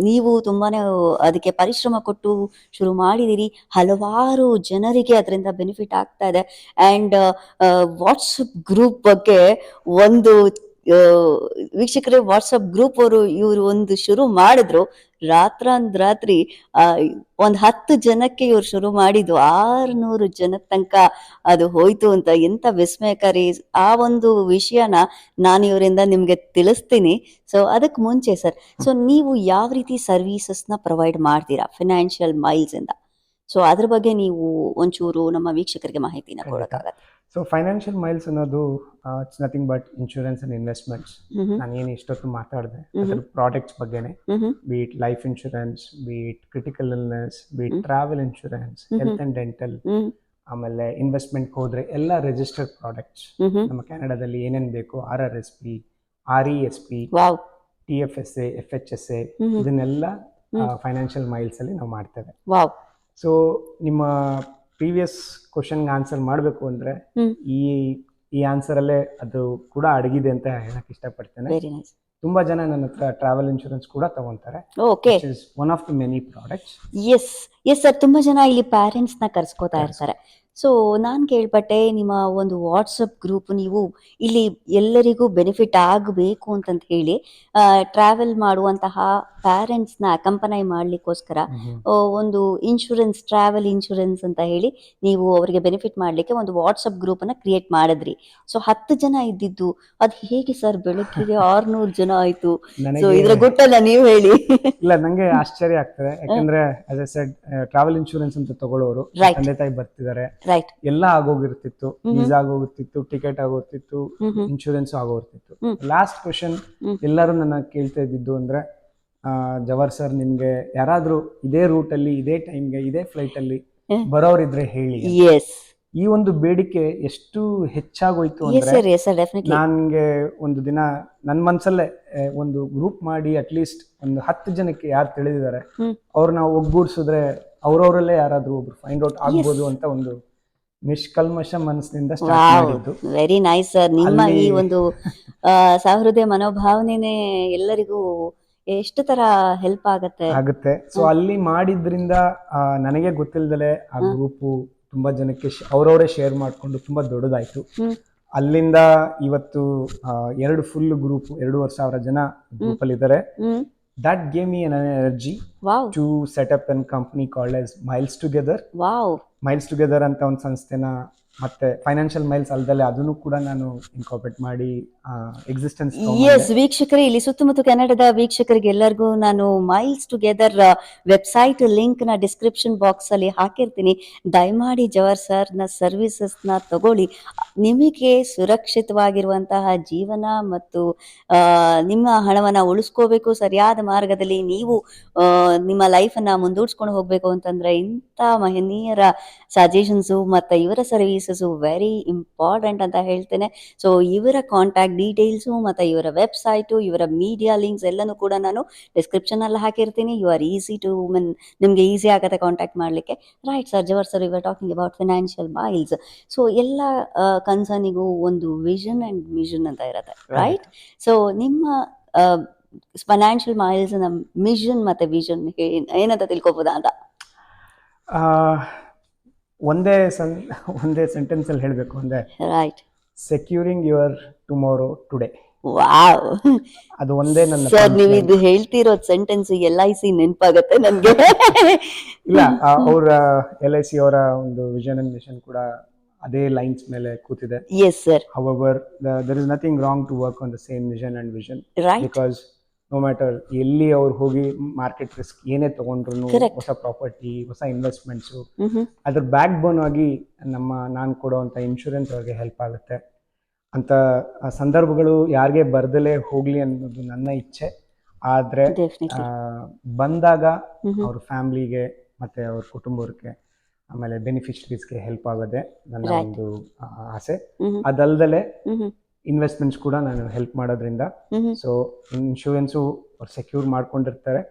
ನೀವು ತುಂಬಾನೇ ಅದಕ್ಕೆ ಪರಿಶ್ರಮ ಕೊಟ್ಟು ಶುರು ಮಾಡಿದಿರಿ. ಹಲವಾರು ಜನರಿಗೆ ಅದರಿಂದ ಬೆನಿಫಿಟ್ ಆಗ್ತಾ ಇದೆ. ಆ್ಯಂಡ್ ವಾಟ್ಸಪ್ ಗ್ರೂಪ್ ಬಗ್ಗೆ ಒಂದು ವೀಕ್ಷಕರೇ ವಾಟ್ಸಪ್ ಗ್ರೂಪ್ ಅವರು ಇವರು ಒಂದು ಶುರು ಮಾಡಿದ್ರು. ರಾತ್ರಾಂದ್ರಾತ್ರಿ ಆ, ಒಂದ್ ಹತ್ತು ಜನಕ್ಕೆ ಇವ್ರು ಶುರು ಮಾಡಿದ್ದು ಆರ್ನೂರು ಜನ ತನಕ ಅದು ಹೋಯ್ತು ಅಂತ ಎಂತ ವಿಸ್ಮಯಕಾರಿ ಆ ಒಂದು ವಿಷಯನ ನಾನು ಇವರಿಂದ ನಿಮ್ಗೆ ತಿಳಿಸ್ತೀನಿ. ಸೊ ಅದಕ್ಕೆ ಮುಂಚೆ ಸರ್ ಸೊ ನೀವು ಯಾವ ರೀತಿ ಸರ್ವಿಸಸ್ನ ಪ್ರೊವೈಡ್ ಮಾಡ್ತೀರಾ ಫಿನಾನ್ಷಿಯಲ್ ಮೈಲ್ಸ್ ಇಂದ? ಸೊ ಅದ್ರ ಬಗ್ಗೆ ನೀವು ಒಂಚೂರು ನಮ್ಮ ವೀಕ್ಷಕರಿಗೆ ಮಾಹಿತಿನ ಕೊಡಕ್ಕಾಗತ್ತೆ ಕೊಡೋಕ್ಕಾಗತ್ತೆ? ಸೊ ಫೈನಾನ್ಷಿಯಲ್ ಮೈಲ್ಸ್ ಅನ್ನೋದು it's nothing but insurance and investments ನಾನು ಏನು ಇಷ್ಟೊತ್ತು ಮಾತಾಡಿದೆ? ಅದರ ಅದ್ರ products ಬಗ್ಗೆನೆ. Be it life insurance be it critical illness be it travel insurance health and dental ಆಮೇಲೆ ಇನ್ವೆಸ್ಟ್ಮೆಂಟ್ ಹೋದ್ರೆ ಎಲ್ಲ ರಿಜಿಸ್ಟರ್ಡ್ ಪ್ರಾಡಕ್ಟ್ಸ್ ಹ್ಮ್ ನಮ್ಮ ಕೆನಡಾದಲ್ಲಿ ಏನೇನು ಬೇಕು? R R S P R E S P T F S A F H S A ಇದನ್ನೆಲ್ಲ. Financial miles ಅಲ್ಲಿ ನಾವು ಮಾಡ್ತೇವೆ. ಸೊ ನಿಮ್ಮ ಪ್ರೀವಿಯಸ್ ಕ್ವಶನ್ಗೆ ಆನ್ಸರ್ ಮಾಡಬೇಕು ಅಂದ್ರೆ. ಈ ಈ ಆನ್ಸರಲ್ಲೇ ಅದು ಕೂಡ ಅಡಗಿದೆ ಅಂತ ಹೇಳಕ್ ಇಷ್ಟಪಡ್ತೇನೆ. ವೆರಿ ನೈಸ್ ತುಂಬಾ ಜನ ನನ್ನ ಹತ್ರ ಟ್ರಾವೆಲ್ ಇನ್ಶೂರೆನ್ಸ್ ಕೂಡ ತಗೊಂತಾರೆ okay one of the many products yes yes sir ತುಂಬಾ ಜನ ಇಲ್ಲಿ ಪ್ಯಾರೆಂಟ್ಸ್ನ ಕರ್ಸ್ಕೊತಾ ಇರ್ತಾರೆ. ಸೊ ನಾನು ಕೇಳ್ಪಟ್ಟೆ ನಿಮ್ಮ ಒಂದು ವಾಟ್ಸಪ್ ಗ್ರೂಪ್ ನೀವು ಇಲ್ಲಿ ಎಲ್ಲರಿಗೂ ಬೆನಿಫಿಟ್ ಆಗಬೇಕು ಅಂತಂತ ಹೇಳಿ ಟ್ರಾವೆಲ್ ಮಾಡುವಂತಹ ಪ್ಯಾರೆಂಟ್ಸ್ನ ನ ಅಕಂಪನೈ ಮಾಡ್ಲಿಕ್ಕೋಸ್ಕರ ಒಂದು ಇನ್ಶೂರೆನ್ಸ್ ಟ್ರಾವೆಲ್ ಇನ್ಶೂರೆನ್ಸ್ ಅಂತ ಹೇಳಿ ನೀವು ಅವರಿಗೆ ಬೆನಿಫಿಟ್ ಮಾಡ್ಲಿಕ್ಕೆ ಒಂದು ವಾಟ್ಸಪ್ ಗ್ರೂಪ್ ಅನ್ನ ಕ್ರಿಯೇಟ್ ಮಾಡಿದ್ರಿ. ಸೊ ಹತ್ತು ಜನ ಇದ್ದಿದ್ದು ಅದು ಹೇಗೆ ಸರ್ ಬೆಳಕಿಗೆ ಆರ್ನೂರು ಜನ ಆಯ್ತು? ಸೊ ಇದ್ರ ಗುಟ್ಟಲ್ಲ ನೀವು ಹೇಳಿ. ಇಲ್ಲ ನಂಗೆ ಆಶ್ಚರ್ಯ ಆಗ್ತದೆ. ಯಾಕಂದ್ರೆ ಟ್ರಾವೆಲ್ ಇನ್ಶೂರೆನ್ಸ್ ಅಂತ ತಗೊಳ್ಳೋರು. ತಂದೆ ತಾಯಿ ಬರ್ತಿದ್ದಾರೆ. ರೈಟ್ ಎಲ್ಲ ಆಗೋಗಿರ್ತಿತ್ತು. ವೀಸಾ ಆಗೋಗಿರ್ತಿತ್ತು ಟಿಕೆಟ್ ಆಗೋಗ್ತಿತ್ತು ಇನ್ಶೂರೆನ್ಸ್ ಆಗೋಗ್ತಿತ್ತು. Last question. ಎಲ್ಲರೂ ನನ್ನ ಕೇಳ್ತಾ ಇದ್ದಿದ್ದು ಅಂದ್ರೆ ಆ, ಜವಾಹರ್ ಸರ್ ನಿಮ್ಗೆ ಯಾರಾದ್ರೂ ಇದೇ ರೂಟ್ ಅಲ್ಲಿ ಇದೇ ಟೈಮ್ಗೆ ಇದೇ ಫ್ಲೈಟ್ ಅಲ್ಲಿ. ಬರೋರಿದ್ರೆ ಹೇಳಿ ಈ ಒಂದು ಬೇಡಿಕೆ ಎಷ್ಟು ಹೆಚ್ಚಾಗೋಯ್ತು ನನ್ಗೆ ಒಂದು ದಿನ ನನ್ನ ಮನ್ಸಲ್ಲೇ ಒಂದು ಗ್ರೂಪ್ ಮಾಡಿ ಅಟ್ಲೀಸ್ಟ್ ಒಂದು ಹತ್ತು ಜನಕ್ಕೆ ಯಾರು ತಿಳಿದಿದ್ದಾರೆ. ಅವ್ರನ್ನ ಒಗ್ಗೂಡ್ಸಿದ್ರೆ ಅವ್ರವ್ರಲ್ಲೇ ಯಾರಾದ್ರೂ ಒಬ್ರು ಫೈಂಡ್ ಔಟ್ ಆಗ್ಬೋದು ಅಂತ ಒಂದು ನಿಷ್ಕಲ್ಮಶ ಮನಸ್ಸಿನಿಂದ ವೆರಿ ನೈಸ್ ಸರ್ ನಿಮ್ಮ ಈ ಒಂದು ಸಹೃದಯ ಮನೋಭಾವನೆ ಎಲ್ಲರಿಗೂ ಎಷ್ಟು ತರ ಹೆಲ್ಪ್ ಆಗುತ್ತೆ? ಆಗುತ್ತೆ. ಸೊ ಅಲ್ಲಿ ಮಾಡಿದ್ರಿಂದ ನನಗೆ ಗೊತ್ತಿಲ್ಲದಲೆ ಆ ಗ್ರೂಪ್ ತುಂಬಾ ಜನಕ್ಕೆ ಅವರವರೇ ಶೇರ್ ಮಾಡ್ಕೊಂಡು ತುಂಬಾ ದೊಡ್ಡದಾಯ್ತು. ಅಲ್ಲಿಂದ ಇವತ್ತು ಎರಡು ಫುಲ್ ಗ್ರೂಪ್ ಎರಡೂವರೆ ಸಾವಿರ ಜನ ಗ್ರೂಪ್ ಅಲ್ಲಿ ಇದ್ದಾರೆ that gave me energy to set up an company called miles together wow miles together ಅಂತ ಒಂದು ಸಂಸ್ಥೆನ ಮತ್ತೆ ಫೈನಾನ್ಷಿಯಲ್ ಮೈಲ್ಸ್ ಅಲ್ಲದೆ ಅದನ್ನು ಕೂಡ ನಾನು ಇನ್ಕಾರ್ಪೊರೇಟ್ ಮಾಡಿ ಎಕ್ಸಿಸ್ಟೆನ್ಸ್ ಎಸ್ ವೀಕ್ಷಕರೇ, ಇಲ್ಲಿ ಸುತ್ತಮುತ್ತ ಕೆನಡಾದ ವೀಕ್ಷಕರಿಗೆ ಎಲ್ಲರಿಗೂ ನಾನು ಮೈಲ್ಸ್ ಟುಗೆದರ್ ವೆಬ್ಸೈಟ್ ಲಿಂಕ್ನ ಡಿಸ್ಕ್ರಿಪ್ಷನ್ ಬಾಕ್ಸ್ ಅಲ್ಲಿ ಹಾಕಿರ್ತೀನಿ. ದಯಮಾಡಿ ಜವಹರ್ ಸರ್ನ ಸರ್ವಿಸಸ್ನ ತಗೊಳ್ಳಿ. ನಿಮಗೆ ಸುರಕ್ಷಿತವಾಗಿರುವಂತಹ ಜೀವನ ಮತ್ತು ನಿಮ್ಮ ಹಣವನ್ನ ಉಳಿಸ್ಕೋಬೇಕು ಸರಿಯಾದ ಮಾರ್ಗದಲ್ಲಿ ನೀವು ನಿಮ್ಮ ಲೈಫ್ ಅನ್ನ ಮುಂದೂಡಿಸ್ಕೊಂಡು ಹೋಗ್ಬೇಕು ಅಂತಂದ್ರೆ ಇಂಥ ಮಹನೀಯರ ಸಜೆಷನ್ಸು ಮತ್ತೆ ಇವರ ಸರ್ವಿಸಸ್ ವೆರಿ ಇಂಪಾರ್ಟೆಂಟ್ ಅಂತ ಹೇಳ್ತೇನೆ. ಸೊ ಇವರ ಕಾಂಟ್ಯಾಕ್ಟ್ ಡೀಟೇಲ್ಸು ಮತ್ತು ಇವರ ವೆಬ್ಸೈಟು ಇವರ ಮೀಡಿಯಾ ಲಿಂಕ್ಸ್ ಎಲ್ಲನೂ ಕೂಡ ನಾನು ಡಿಸ್ಕ್ರಿಪ್ಷನ್ ಅಲ್ಲಿ ಹಾಕಿರ್ತೀನಿ. You are easy to mean ನಿಮಗೆ ಈಸಿ ಆಗುತ್ತೆ ಕಾಂಟ್ಯಾಕ್ಟ್ ಮಾಡಲಿಕ್ಕೆ. Right sir ಜವರ್ sir ever talking about financial miles so ಎಲ್ಲ ಕನ್ಸರ್ನಿಗೂ ಒಂದು ವಿಷನ್ ಆ್ಯಂಡ್ ಮಿಷನ್ ಅಂತ ಇರುತ್ತೆ. ರೈಟ್ ಸೊ ನಿಮ್ಮ ಫೈನಾನ್ಷಿಯಲ್ ಮೈಲ್ಸ್ ಮಿಷನ್ ಮತ್ತೆ ವಿಷನ್ ಏನಂತ ತಿಳ್ಕೊಬೋದಾ ಅಂತ? ಒಂದೇ ಸನ್ ಒಂದೇ ಸೆಂಟೆನ್ಸ್ ಅಲ್ಲಿ ಹೇಳಬೇಕು ಅಂದ್ರೆ right securing your tomorrow today wow ಅದು ಒಂದೇ ನನ್ನ ಸರ್ ನೀವು. ಇದು ಹೇಳ್ತಿರೋ ಸೆಂಟೆನ್ಸ್ ಎಲ್ ಐ ಸಿ ನೆನಪಾಗತ್ತೆ ನನಗೆ. ಇಲ್ಲ ಅವರ ಎಲ್ ಐ ಸಿ ಅವರ ಒಂದು ವಿಷನ್ ಅಂಡ್ ಮಿಷನ್ ಕೂಡ ಅದೇ ಲೈನ್ಸ್ ಮೇಲೆ ಕೂತಿದೆ. Yes sir however there is nothing wrong to work on the same vision and vision right because no matter ಎಲ್ಲಿ ಅವ್ರು ಹೋಗಿ ಮಾರ್ಕೆಟ್ ರಿಸ್ಕ್ ಏನೇ ತಗೊಂಡ್ರು. ಹೊಸ ಪ್ರಾಪರ್ಟಿ ಹೊಸ ಇನ್ವೆಸ್ಟ್ಮೆಂಟ್ಸು ಅದ್ರ ಬ್ಯಾಕ್ ಬೋನ್ ಆಗಿ ನಮ್ಮ ನಾನು ಕೊಡುವಂಥ ಇನ್ಶೂರೆನ್ಸ್ ಅವ್ರಿಗೆ ಹೆಲ್ಪ್ ಆಗುತ್ತೆ. ಅಂತ ಸಂದರ್ಭಗಳು ಯಾರಿಗೆ ಬರ್ದಲೇ ಹೋಗ್ಲಿ ಅನ್ನೋದು ನನ್ನ ಇಚ್ಛೆ. ಆದರೆ ಬಂದಾಗ ಅವ್ರ ಫ್ಯಾಮಿಲಿಗೆ ಮತ್ತೆ ಅವ್ರ ಕುಟುಂಬಕ್ಕೆ ಆಮೇಲೆ ಬೆನಿಫಿಷರೀಸ್ಗೆ ಹೆಲ್ಪ್ ಆಗೋದೆ ನನ್ನ ಒಂದು ಆಸೆ. ಅದಲ್ದಲೆ ಇನ್ವೆಸ್ಟ್ಮೆಂಟ್ಸ್ ಕೂಡ ನಾನು ಹೆಲ್ಪ್ ಮಾಡೋದ್ರಿಂದ. ಸೊ ಇನ್ಶೂರೆನ್ಸು ಅವ್ರು ಸೆಕ್ಯೂರ್ ಮಾಡ್ಕೊಂಡಿರ್ತಾರೆ.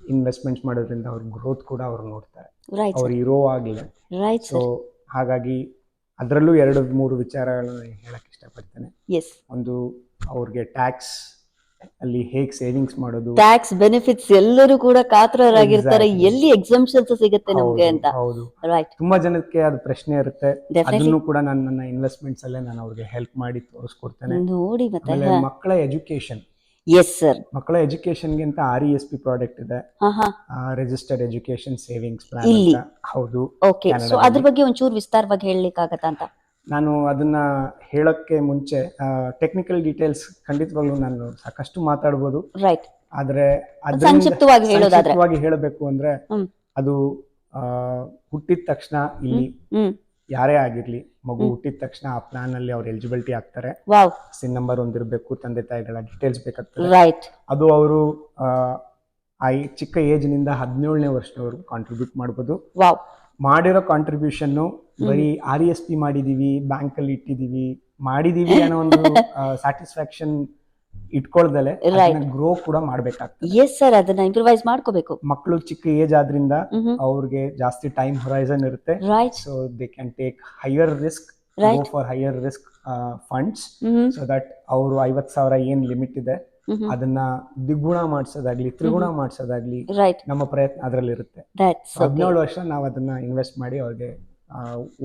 ಇನ್ವೆಸ್ಟ್ಮೆಂಟ್ಸ್ ಮಾಡೋದ್ರಿಂದ ಅವ್ರ ಗ್ರೋತ್ ಕೂಡ ಅವ್ರು ನೋಡ್ತಾರೆ. ಅವ್ರು ಇರೋ ಆಗಿಲ್ಲ ರೈಟ್ ಸೊ ಹಾಗಾಗಿ ಅದರಲ್ಲೂ ಎರಡು ಮೂರು ವಿಚಾರಗಳನ್ನು ಹೇಳಕ್ ಇಷ್ಟಪಡ್ತೇನೆ. ಒಂದು ಅವ್ರಿಗೆ ಟ್ಯಾಕ್ಸ್ ಅಲ್ಲಿ ಹೇಗೆ ಸೇವಿಂಗ್ಸ್ ಮಾಡೋದು? ಟ್ಯಾಕ್ಸ್ ಬೆನಿಫಿಟ್ಸ್ ಎಲ್ಲರೂ ಕೂಡ ಕಾತರರಾಗಿರ್ತಾರೆ. ಎಲ್ಲಿ ಎಕ್ಸಂಪ್ಷನ್ಸ್ ಸಿಗುತ್ತೆ ನಮಗೆ ಅಂತ. ಹೌದು. ರೈಟ್ ತುಂಬಾ ಜನಕ್ಕೆ ಅದು ಪ್ರಶ್ನೆ ಇರುತ್ತೆ. ಅದನ್ನು ಕೂಡ ನಾನು ನನ್ನ ಇನ್ವೆಸ್ಟ್ಮೆಂಟ್ಸ್ ಅಲ್ಲೇ ನಾನು ಅವ್ರಿಗೆ ಹೆಲ್ಪ್ ಮಾಡಿ ತೋರಿಸ್ಕೊಡ್ತೇನೆ. ನೋಡಿ ಮತ್ತೆ ಮಕ್ಕಳ ಎಜುಕೇಶನ್ ಎಸ್ ಸರ್ ಮಕ್ಕಳ ಎಜುಕೇಶನ್ಗೆ ಅಂತ R E S P product ಇದೆ. ರಿಜಿಸ್ಟರ್ಡ್ ಎಜುಕೇಶನ್ ಸೇವಿಂಗ್ಸ್ ಪ್ಲಾನ್ ಹೌದು. ಓಕೆ ಸೊ ಅದ್ರ. ಬಗ್ಗೆ ಒಂಚೂರು ವಿಸ್ತಾರವಾಗಿ ಹೇಳಲಿಕ್ಕಾಗತ್ತಾ ಅಂತ? ನಾನು ಅದನ್ನ ಹೇಳೋಕ್ಕೆ ಮುಂಚೆ ಟೆಕ್ನಿಕಲ್ ಡೀಟೇಲ್ಸ್ ಖಂಡಿತವಾಗ್ಲೂ ನಾನು ಸಾಕಷ್ಟು ಮಾತಾಡ್ಬೋದು. ರೈಟ್ ಆದ್ರೆ ಸಂಕ್ಷಿಪ್ತವಾಗಿ ಹೇಳೋದಾದ್ರೆ. ಸಂಕ್ಷಿಪ್ತವಾಗಿ ಹೇಳಬೇಕು ಅಂದ್ರೆ ಹ್ಮ್. ಅದು ಹುಟ್ಟಿದ ತಕ್ಷಣ ಇಲ್ಲಿ ಹ್ಮ್ ಯಾರೇ ಆಗಿರ್ಲಿ ಮಗು. ಹುಟ್ಟಿದ ತಕ್ಷಣ ಆ ಪ್ಲಾನ್ ಅಲ್ಲಿ ಅವ್ರು ಎಲಿಜಿಬಿಲಿಟಿ ಆಗ್ತಾರೆ. ವಾವ್ ಸಿನ್ ನಂಬರ್ ಒಂದಿರಬೇಕು ತಂದೆ ತಾಯಿಗಳ ಡೀಟೇಲ್ಸ್ ಬೇಕಾಗ್ತದೆ. ರೈಟ್ ಅದು ಅವರು ಆ ಚಿಕ್ಕ ಏಜ್ನಿಂದ ಹದಿನೇಳನೇ ವರ್ಷದವರೆಗೂ ಕಾಂಟ್ರಿಬ್ಯೂಟ್ ಮಾಡ್ಬೋದು. ವಾವ್ ಮಾಡಿರೋ ಕಾಂಟ್ರಿಬ್ಯೂಷನ್ ಬರೀ ಆರ್ ಎಸ್ ಪಿ ಮಾಡಿದೀವಿ ಬ್ಯಾಂಕ್ ಅಲ್ಲಿ ಇಟ್ಟಿದೀವಿ ಮಾಡಿದೀವಿ ಅನ್ನೋ ಒಂದು ಸ್ಯಾಟಿಸ್ಫ್ಯಾಕ್ಷನ್ ಇಟ್ಕೊಳ್ದಲೆ. ಗ್ರೋ ಕೂಡ ಮಾಡ್ಬೇಕಾಗ್ತದೆ. ಎಸ್ ಸರ್ ಅದನ್ನ ಇಂಪ್ರೂವೈಸ್ ಮಾಡ್ಕೋಬೇಕು. ಮಕ್ಕಳು ಚಿಕ್ಕ ಏಜ್ ಆದ್ರಿಂದ ಅವ್ರಿಗೆ ಜಾಸ್ತಿ ಟೈಮ್ ಹೊರೈಸನ್ ಇರುತ್ತೆ. So they can take higher risk. For higher risk funds so that ಅವರು ಐವತ್ ಸಾವಿರ ಏನ್ ಲಿಮಿಟ್ ಇದೆ ಅದನ್ನ ದ್ವಿಗುಣ ಮಾಡಿಸೋದಾಗ್ಲಿ ತ್ರಿಗುಣ ಮಾಡಿಸೋದಾಗ್ಲಿ ರೈಟ್ ನಮ್ಮ ಪ್ರಯತ್ನ ಅದರಲ್ಲಿ ಇರುತ್ತೆ ದಟ್ಸ್ ಹದಿನೇಳು ವರ್ಷ ನಾವು ಅದನ್ನ ಇನ್ವೆಸ್ಟ್ ಮಾಡಿ ಅವ್ರಿಗೆ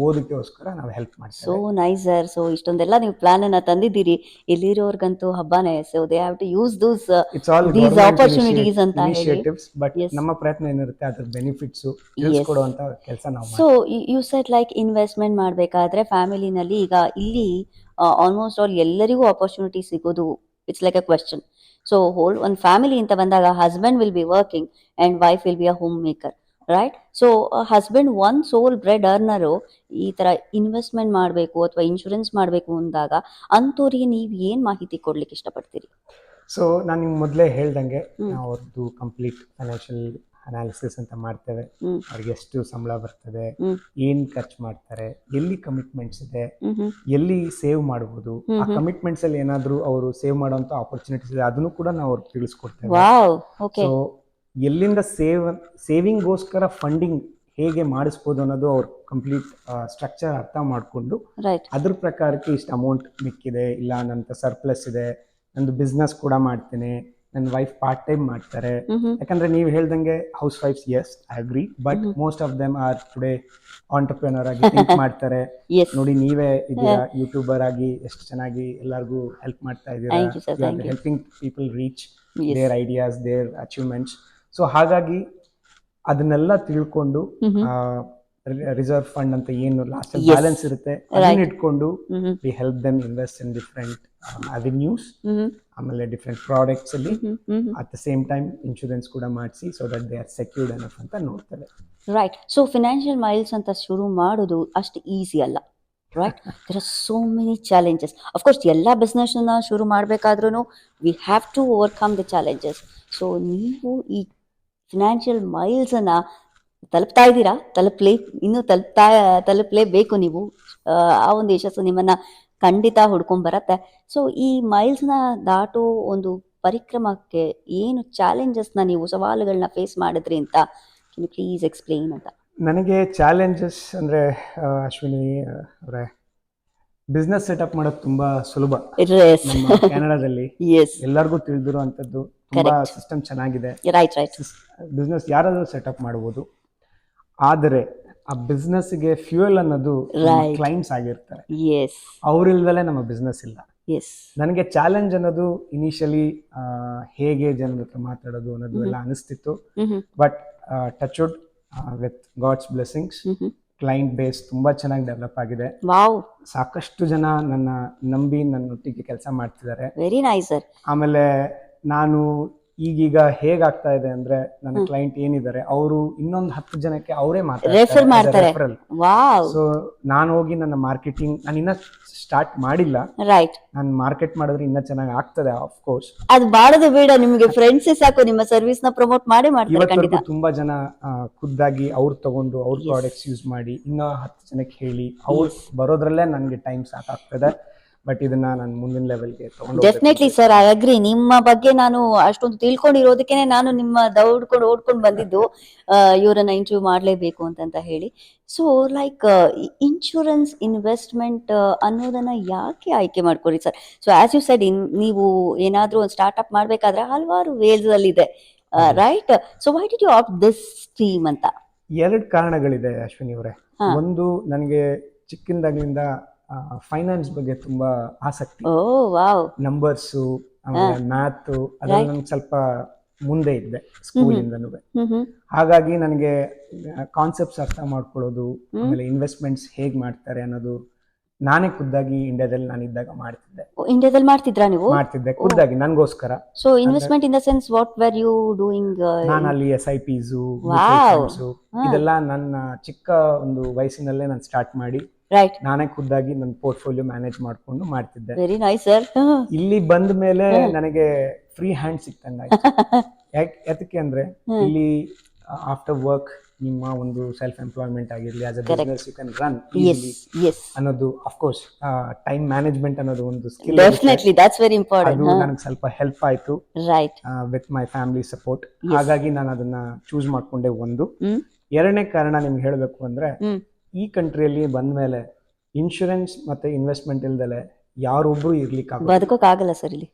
ಓದಕ್ಕೋಸ್ಕರ ನಾವು ಹೆಲ್ಪ್ ಮಾಡಿ ಸೊ ನೈಸ್ ಸರ್ ಸೊ ಇಷ್ಟೊಂದೆಲ್ಲ ನೀವು ಪ್ಲಾನ್ ಅನ್ನ ತಂದಿದ್ದೀರಿ. ಇಲ್ಲಿರೋರ್ಗಂತೂ ಹಬ್ಬನೇ so they have to use those These opportunities ಅಂತ. ಇನಿಷಿಯೇಟಿವ್ಸ್ ಬಟ್ ನಮ್ಮ ಪ್ರಯತ್ನ ಏನಿರುತ್ತೆ ಅದ್ರ ಬೆನಿಫಿಟ್ಸ್ ತಿಳಿಸ್ಕೊಡುವಂತ ಕೆಲಸ ನಾವು so you set like investment ಮಾಡಬೇಕಾದ್ರೆ ಫ್ಯಾಮಿಲಿನಲ್ಲಿ ಈಗ ಇಲ್ಲಿ ಆಲ್ಮೋಸ್ಟ್ ಆಲ್ ಎಲ್ಲರಿಗೂ ಅಪರ್ಚುನಿಟಿ ಸಿಗೋದು it's like a question so whole ಒಂದು ಫ್ಯಾಮಿಲಿ ಅಂತ ಬಂದಾಗ husband will be working and wife will be a homemaker right so husband one sole bread earner ಈ ಥರ ಇನ್ವೆಸ್ಟ್ಮೆಂಟ್ ಮಾಡಬೇಕು ಅಥವಾ ಇನ್ಶೂರೆನ್ಸ್ ಮಾಡಬೇಕು ಅಂದಾಗ ಅಂಥವ್ರಿಗೆ ನೀವು ಏನು ಮಾಹಿತಿ ಕೊಡ್ಲಿಕ್ಕೆ ಇಷ್ಟಪಡ್ತೀರಿ? ಸೊ ನಾನು ನಿಮ್ಗೆ ಮೊದಲೇ ಹೇಳ್ದಂಗೆ ಅವ್ರದ್ದು ಕಂಪ್ಲೀಟ್ ಫೈನಾನ್ಷಿಯಲ್ ಅನಾಲಿಸಿಸ್ ಅಂತ ಮಾಡ್ತೇವೆ. ಅವ್ರಿಗೆ ಎಷ್ಟು ಸಂಬಳ ಬರ್ತದೆ. ಏನ್ ಖರ್ಚು ಮಾಡ್ತಾರೆ ಎಲ್ಲಿ ಕಮಿಟ್ಮೆಂಟ್ಸ್ ಇದೆ ಎಲ್ಲಿ ಸೇವ್ ಮಾಡಬಹುದು ಆ. ಕಮಿಟ್ಮೆಂಟ್ಸ್ ಅಲ್ಲಿ ಏನಾದ್ರು ಅವರು ಸೇವ್ ಮಾಡುವಂತ ಆಪರ್ಚುನಿಟೀಸ್ ಇದೆ ಅದನ್ನು ಕೂಡ ನಾವು ಅವ್ರಿಗೆ ತಿಳಿಸ್ಕೊಡ್ತೇವೆ ಸೊ ಎಲ್ಲಿಂದ ಸೇವ್ ಸೇವಿಂಗ್ಗೋಸ್ಕರ ಫಂಡಿಂಗ್ ಹೇಗೆ ಮಾಡಿಸ್ಬೋದು ಅನ್ನೋದು ಅವ್ರ ಕಂಪ್ಲೀಟ್ ಸ್ಟ್ರಕ್ಚರ್ ಅರ್ಥ ಮಾಡಿಕೊಂಡು ಅದ್ರ ಪ್ರಕಾರಕ್ಕೆ ಇಷ್ಟು ಅಮೌಂಟ್ ಮಿಕ್ಕಿದೆ ಇಲ್ಲ ನಂತ ಸರ್ಪ್ಲಸ್ ಇದೆ ನಂದು ಬಿಸ್ನೆಸ್ ಕೂಡ ಮಾಡ್ತೇನೆ ನನ್ನ ವೈಫ್ ಪಾರ್ಟ್ ಟೈಮ್ ಮಾಡ್ತಾರೆ ಯಾಕಂದ್ರೆ ನೀವು ಹೇಳ್ದಂಗೆ ಹೌಸ್ wives yes I agree but. Most of them are today entrepreneur ಆಗಿ ಥಿಂಕ್ ಮಾಡ್ತಾರೆ ನೋಡಿ ನೀವೇ ಇದೀರಾ ಯೂಟ್ಯೂಬರ್ ಆಗಿ ಎಷ್ಟು ಚೆನ್ನಾಗಿ ಎಲ್ಲರಿಗೂ ಹೆಲ್ಪ್ ಮಾಡ್ತಾ. ಇದ್ದೀರಾ. Helping people reach. Their ideas their achievements so ಹಾಗಾಗಿ ಅದನ್ನೆಲ್ಲ ತಿಳ್ಕೊಂಡು ರಿಸರ್ವ್ ಫಂಡ್ ಅಂತ ಏನು ಲಾಸ್ಟ್. ಬ್ಯಾಲೆನ್ಸ್ ಇರುತ್ತೆ ಅದನ್ನ. ಇಟ್ಕೊಂಡು we help them invest in different avenues ಆಮೇಲೆ ಡಿಫ್ರೆಂಟ್ ಪ್ರಾಡಕ್ಟ್ಸ್ ಅಲ್ಲಿ at the same time insurance ಕೂಡ ಮಾಡಿಸಿ so that they are secured enough ಅಂತ ನೋಡ್ತಾರೆ ರೈಟ್ ಸೊ ಫಿನಾನ್ಷಿಯಲ್ ಮೈಲ್ಸ್ ಅಂತ ಶುರು ಮಾಡೋದು ಅಷ್ಟು ಈಸಿ ಅಲ್ಲ. Right there are so many challenges of course ಎಲ್ಲ ಬಿಸ್ನೆಸ್ನ ಶುರು ಮಾಡಬೇಕಾದ್ರೂ we have to overcome the challenges so ನೀವು ಈ ಫಿನಾನ್ಷಿಯಲ್ ಮೈಲ್ಸನ್ನು ತಲುಪ್ತಾ ಇದ್ದೀರಾ? ತಲುಪಲೇ ಇನ್ನೂ ತಲುಪ್ತಾ ತಲುಪಲೇಬೇಕು ನೀವು. ಆ ಒಂದು ಯಶಸ್ಸು ನಿಮ್ಮನ್ನು ಖಂಡಿತ ಹುಡ್ಕೊಂಬರತ್ತೆ ಸೊ ಈ ಮೈಲ್ಸ್ನ ದಾಟೋ ಒಂದು ಪರಿಕ್ರಮಕ್ಕೆ ಏನು ಚಾಲೆಂಜಸ್ನ ನೀವು ಸವಾಲುಗಳನ್ನ ಫೇಸ್ ಮಾಡಿದ್ರಿ ಅಂತ ಪ್ಲೀಸ್ ಎಕ್ಸ್ಪ್ಲೈನ್ ಅಂತ? ನನಗೆ ಚಾಲೆಂಜಸ್ ಅಂದರೆ ಅಶ್ವಿನಿ ಅವರೇ ಬಿಸ್ನೆಸ್ ಸೆಟಪ್ ಮಾಡೋದು ತುಂಬಾ ಸುಲಭ. ಕೆನಡಾದಲ್ಲಿ ಎಸ್ ಎಲ್ಲರಿಗೂ ತಿಳಿದಿರುವಂತದ್ದು ತುಂಬಾ ಸಿಸ್ಟಮ್ ಚೆನ್ನಾಗಿದೆ. ಬಿಸ್ನೆಸ್ ಯಾರಾದರೂ ಸೆಟಪ್ ಮಾಡ್ಬೋದು. ಆದರೆ ಆ ಬಿಸ್ನೆಸ್ಗೆ ಫ್ಯೂಯಲ್ ಅನ್ನೋದು ಕ್ಲೈಂಟ್ಸ್ ಆಗಿರ್ತಾರೆ. ಅವ್ರಿಲ್ದಲೇ ನಮ್ಮ ಬಿಸ್ನೆಸ್ ಇಲ್ಲ. ನನಗೆ ಚಾಲೆಂಜ್ ಅನ್ನೋದು ಇನಿಷಿಯಲಿ ಹೇಗೆ ಜನರ ಹತ್ರ ಮಾತಾಡೋದು ಅನ್ನೋದು ಎಲ್ಲ ಅನಿಸ್ತಿತ್ತು. But touch wood with God's blessings client base ತುಂಬಾ ಚೆನ್ನಾಗಿ ಡೆವಲಪ್ ಆಗಿದೆ. ಸಾಕಷ್ಟು ಜನ ನನ್ನ ನಂಬಿ ನನ್ನೊಟ್ಟಿಗೆ ಕೆಲಸ ಮಾಡ್ತಿದ್ದಾರೆ. ವೆರಿ ನೈಸ್ ಸರ್ ಆಮೇಲೆ ನಾನು ಈಗೀಗ ಹೇಗಾಗ್ತಾ ಇದೆ ಅಂದ್ರೆ ನನ್ನ ಕ್ಲೈಂಟ್ ಏನಿದ್ದಾರೆ ಅವರು ಇನ್ನೊಂದು ಹತ್ತು ಜನಕ್ಕೆ ಅವರೇ Refer ಮಾಡ್ತಾರೆ. ವಾವ್ ಸೊ ನಾನು ಹೋಗಿ ನನ್ನ ಮಾರ್ಕೆಟಿಂಗ್ ನಾನು ಇನ್ನ ಸ್ಟಾರ್ಟ್ ಮಾಡಿಲ್ಲ. ರೈಟ್ ನಾನು ಮಾರ್ಕೆಟ್ ಮಾಡಿದ್ರೆ ಇನ್ನ ಚೆನ್ನಾಗಿ ಆಗ್ತದೆ ಆಫ್ ಕೋರ್ಸ್ ಅದು ಬಾಡದು ಬೇಡ ನಿಮಗೆ ಫ್ರೆಂಡ್ಸ್ ಸಾಕು ನಿಮ್ಮ ಸರ್ವಿಸ್ನ ಪ್ರಮೋಟ್ ಮಾಡಿ ಮಾಡ್ತಾರೆ ತುಂಬಾ ಜನ ಖುದ್ದಾಗಿ ಅವ್ರು ತಗೊಂಡು ಅವ್ರ. ಪ್ರಾಡಕ್ಟ್ಸ್ ಯೂಸ್ ಮಾಡಿ ಇನ್ನ ಹತ್ತು ಜನಕ್ಕೆ ಹೇಳಿ ಅವ್ರು ಬರೋದ್ರಲ್ಲೇ ನನಗೆ ಟೈಮ್ ಸಾಕಾಗ್ತದೆ. ಬಟ್ ಇದನ್ನ ನಾನು ಮುಂದಿನ ಲೆವೆಲ್ಗೆ ಡೆಫಿನೆಟ್ಲಿ ಸರ್ ಐ ಅಗ್ರಿ ನಿಮ್ಮ ಬಗ್ಗೆ ನಾನು ಅಷ್ಟೊಂದು ತಿಳ್ಕೊಂಡಿರೋದಕ್ಕೆ ನಾನು ನಿಮ್ಮ ದೌಡ್ಕೊಂಡು ಓಡ್ಕೊಂಡು ಬಂದಿದ್ದು ಇವರನ್ನ ಇಂಟರ್ವ್ಯೂ ಮಾಡಲೇಬೇಕು ಅಂತ ಹೇಳಿ. ಸೊ ಲೈಕ್ ಇನ್ಶೂರೆನ್ಸ್ ಇನ್ವೆಸ್ಟ್ಮೆಂಟ್ ಅನ್ನೋದನ್ನ ಯಾಕೆ ಆಯ್ಕೆ ಮಾಡ್ಕೊಡಿ sir so as you said in ನೀವು ಏನಾದರೂ ಒಂದು ಸ್ಟಾರ್ಟ್ಅಪ್ ಮಾಡಬೇಕಾದ್ರೆ ಹಲವಾರು ವೇಲ್ಸ್ ಅಲ್ಲಿ ಇದೆ right so why did you opt this stream ಅಂತ? ಎರಡು ಕಾರಣಗಳಿದೆ ಅಶ್ವಿನಿ ಅವರೇ. ಒಂದು ನನಗೆ ಚಿಕ್ಕಿಂದಾಗ್ಲಿಂದ ಫೈನಾನ್ಸ್ ಬಗ್ಗೆ ತುಂಬಾ ಆಸಕ್ತಿ. Oh wow. ನಂಬರ್ಸು ಆಮೇಲೆ ಮ್ಯಾಥ್ ಅದ್ರಲ್ಲಿ ನಂಗೆ ಸ್ವಲ್ಪ ಮುಂದೆ ಇದ್ದೆ ಸ್ಕೂಲ್ ಹ್ಮ್. ಹ್ಮ್ ಹಾಗಾಗಿ ನನಗೆ ಕಾನ್ಸೆಪ್ಟ್ಸ್ ಅರ್ಥ ಮಾಡ್ಕೊಳ್ಳೋದು ಆಮೇಲೆ ಇನ್ವೆಸ್ಟ್ಮೆಂಟ್ಸ್ ಹೇಗ್ ಮಾಡ್ತಾರೆ ಅನ್ನೋದು ನಾನೇ ಖುದ್ದಾಗಿ ಇಂಡಿಯಾದಲ್ಲಿ ನಾನು ಇದ್ದಾಗ ಮಾಡ್ತಿದ್ದೆ ಇಂಡಿಯಾದಲ್ಲಿ ಮಾಡ್ತಿದ್ರಾ ನೀವು? ಮಾಡ್ತಿದ್ದೆ ಖುದ್ದಾಗಿ ನನಗೋಸ್ಕರ. So investment in the sense what were you doing ನಾನು ಅಲ್ಲಿ ಎಸ್ ಐ ಪಿಸು. ಇದೆಲ್ಲ ನನ್ನ ಚಿಕ್ಕ ಒಂದು ವಯಸ್ಸಿನಲ್ಲೇ ನಾನು ಸ್ಟಾರ್ಟ್ ಮಾಡಿ ರೈಟ್ ನಾನೇ ಖುದ್ದಾಗಿ ನನ್ನ ಪೋರ್ಟ್ಫೋಲಿಯೋ ಮ್ಯಾನೇಜ್ ಮಾಡ್ಕೊಂಡು ಮಾಡ್ತಿದ್ದೆ. ವೆರಿ ನೈಸ್ ಸರ್ ಇಲ್ಲಿ ಬಂದ ಮೇಲೆ ನನಗೆ ಫ್ರೀ ಹ್ಯಾಂಡ್ ಸಿಕ್ತಂಗ ಯಾಕೆ ಅದಕ್ಕೆ ಅಂದ್ರೆ ಇಲ್ಲಿ ಆಫ್ಟರ್ ವರ್ಕ್ ನಿಮ್ಮ ಒಂದು ಸೆಲ್ಫ್ ಎಂಪ್ಲಾಯ್ಮೆಂಟ್ ಆಗಿರ್ಲಿ as a business you can run ಅನ್ನೋದು ಅಫ್ಕೋರ್ಸ್ ಟೈಮ್ ಮ್ಯಾನೇಜ್ಮೆಂಟ್ ಅನ್ನೋದು ಒಂದು skill definitely that's very important ಅದು ನನಗೆ ಸ್ವಲ್ಪ ಹೆಲ್ಪ್ ಆಯ್ತು right with my family support ಹಾಗಾಗಿ ನಾನು ಅದನ್ನ ಚೂಸ್ ಮಾಡ್ಕೊಂಡೆ ಒಂದು. ಎರಡನೇ ಕಾರಣ ನಿಮ್ಗೆ ಹೇಳಬೇಕು ಅಂದ್ರೆ ಈ ಕಂಟ್ರಿಯಲ್ಲಿ ಬಂದ್ಮೇಲೆ ಇನ್ಶೂರೆನ್ಸ್ ಮತ್ತೆ ಇನ್ವೆಸ್ಟ್ಮೆಂಟ್ ಇಲ್ದಲೆ ಯಾರೊಬ್ಬರು ಇರ್ಲಿಕ್ಕೆ ಬದುಕೋಕ್ಕಾಗಲ್ಲ ಸರ್ ಇಲ್ಲಿ.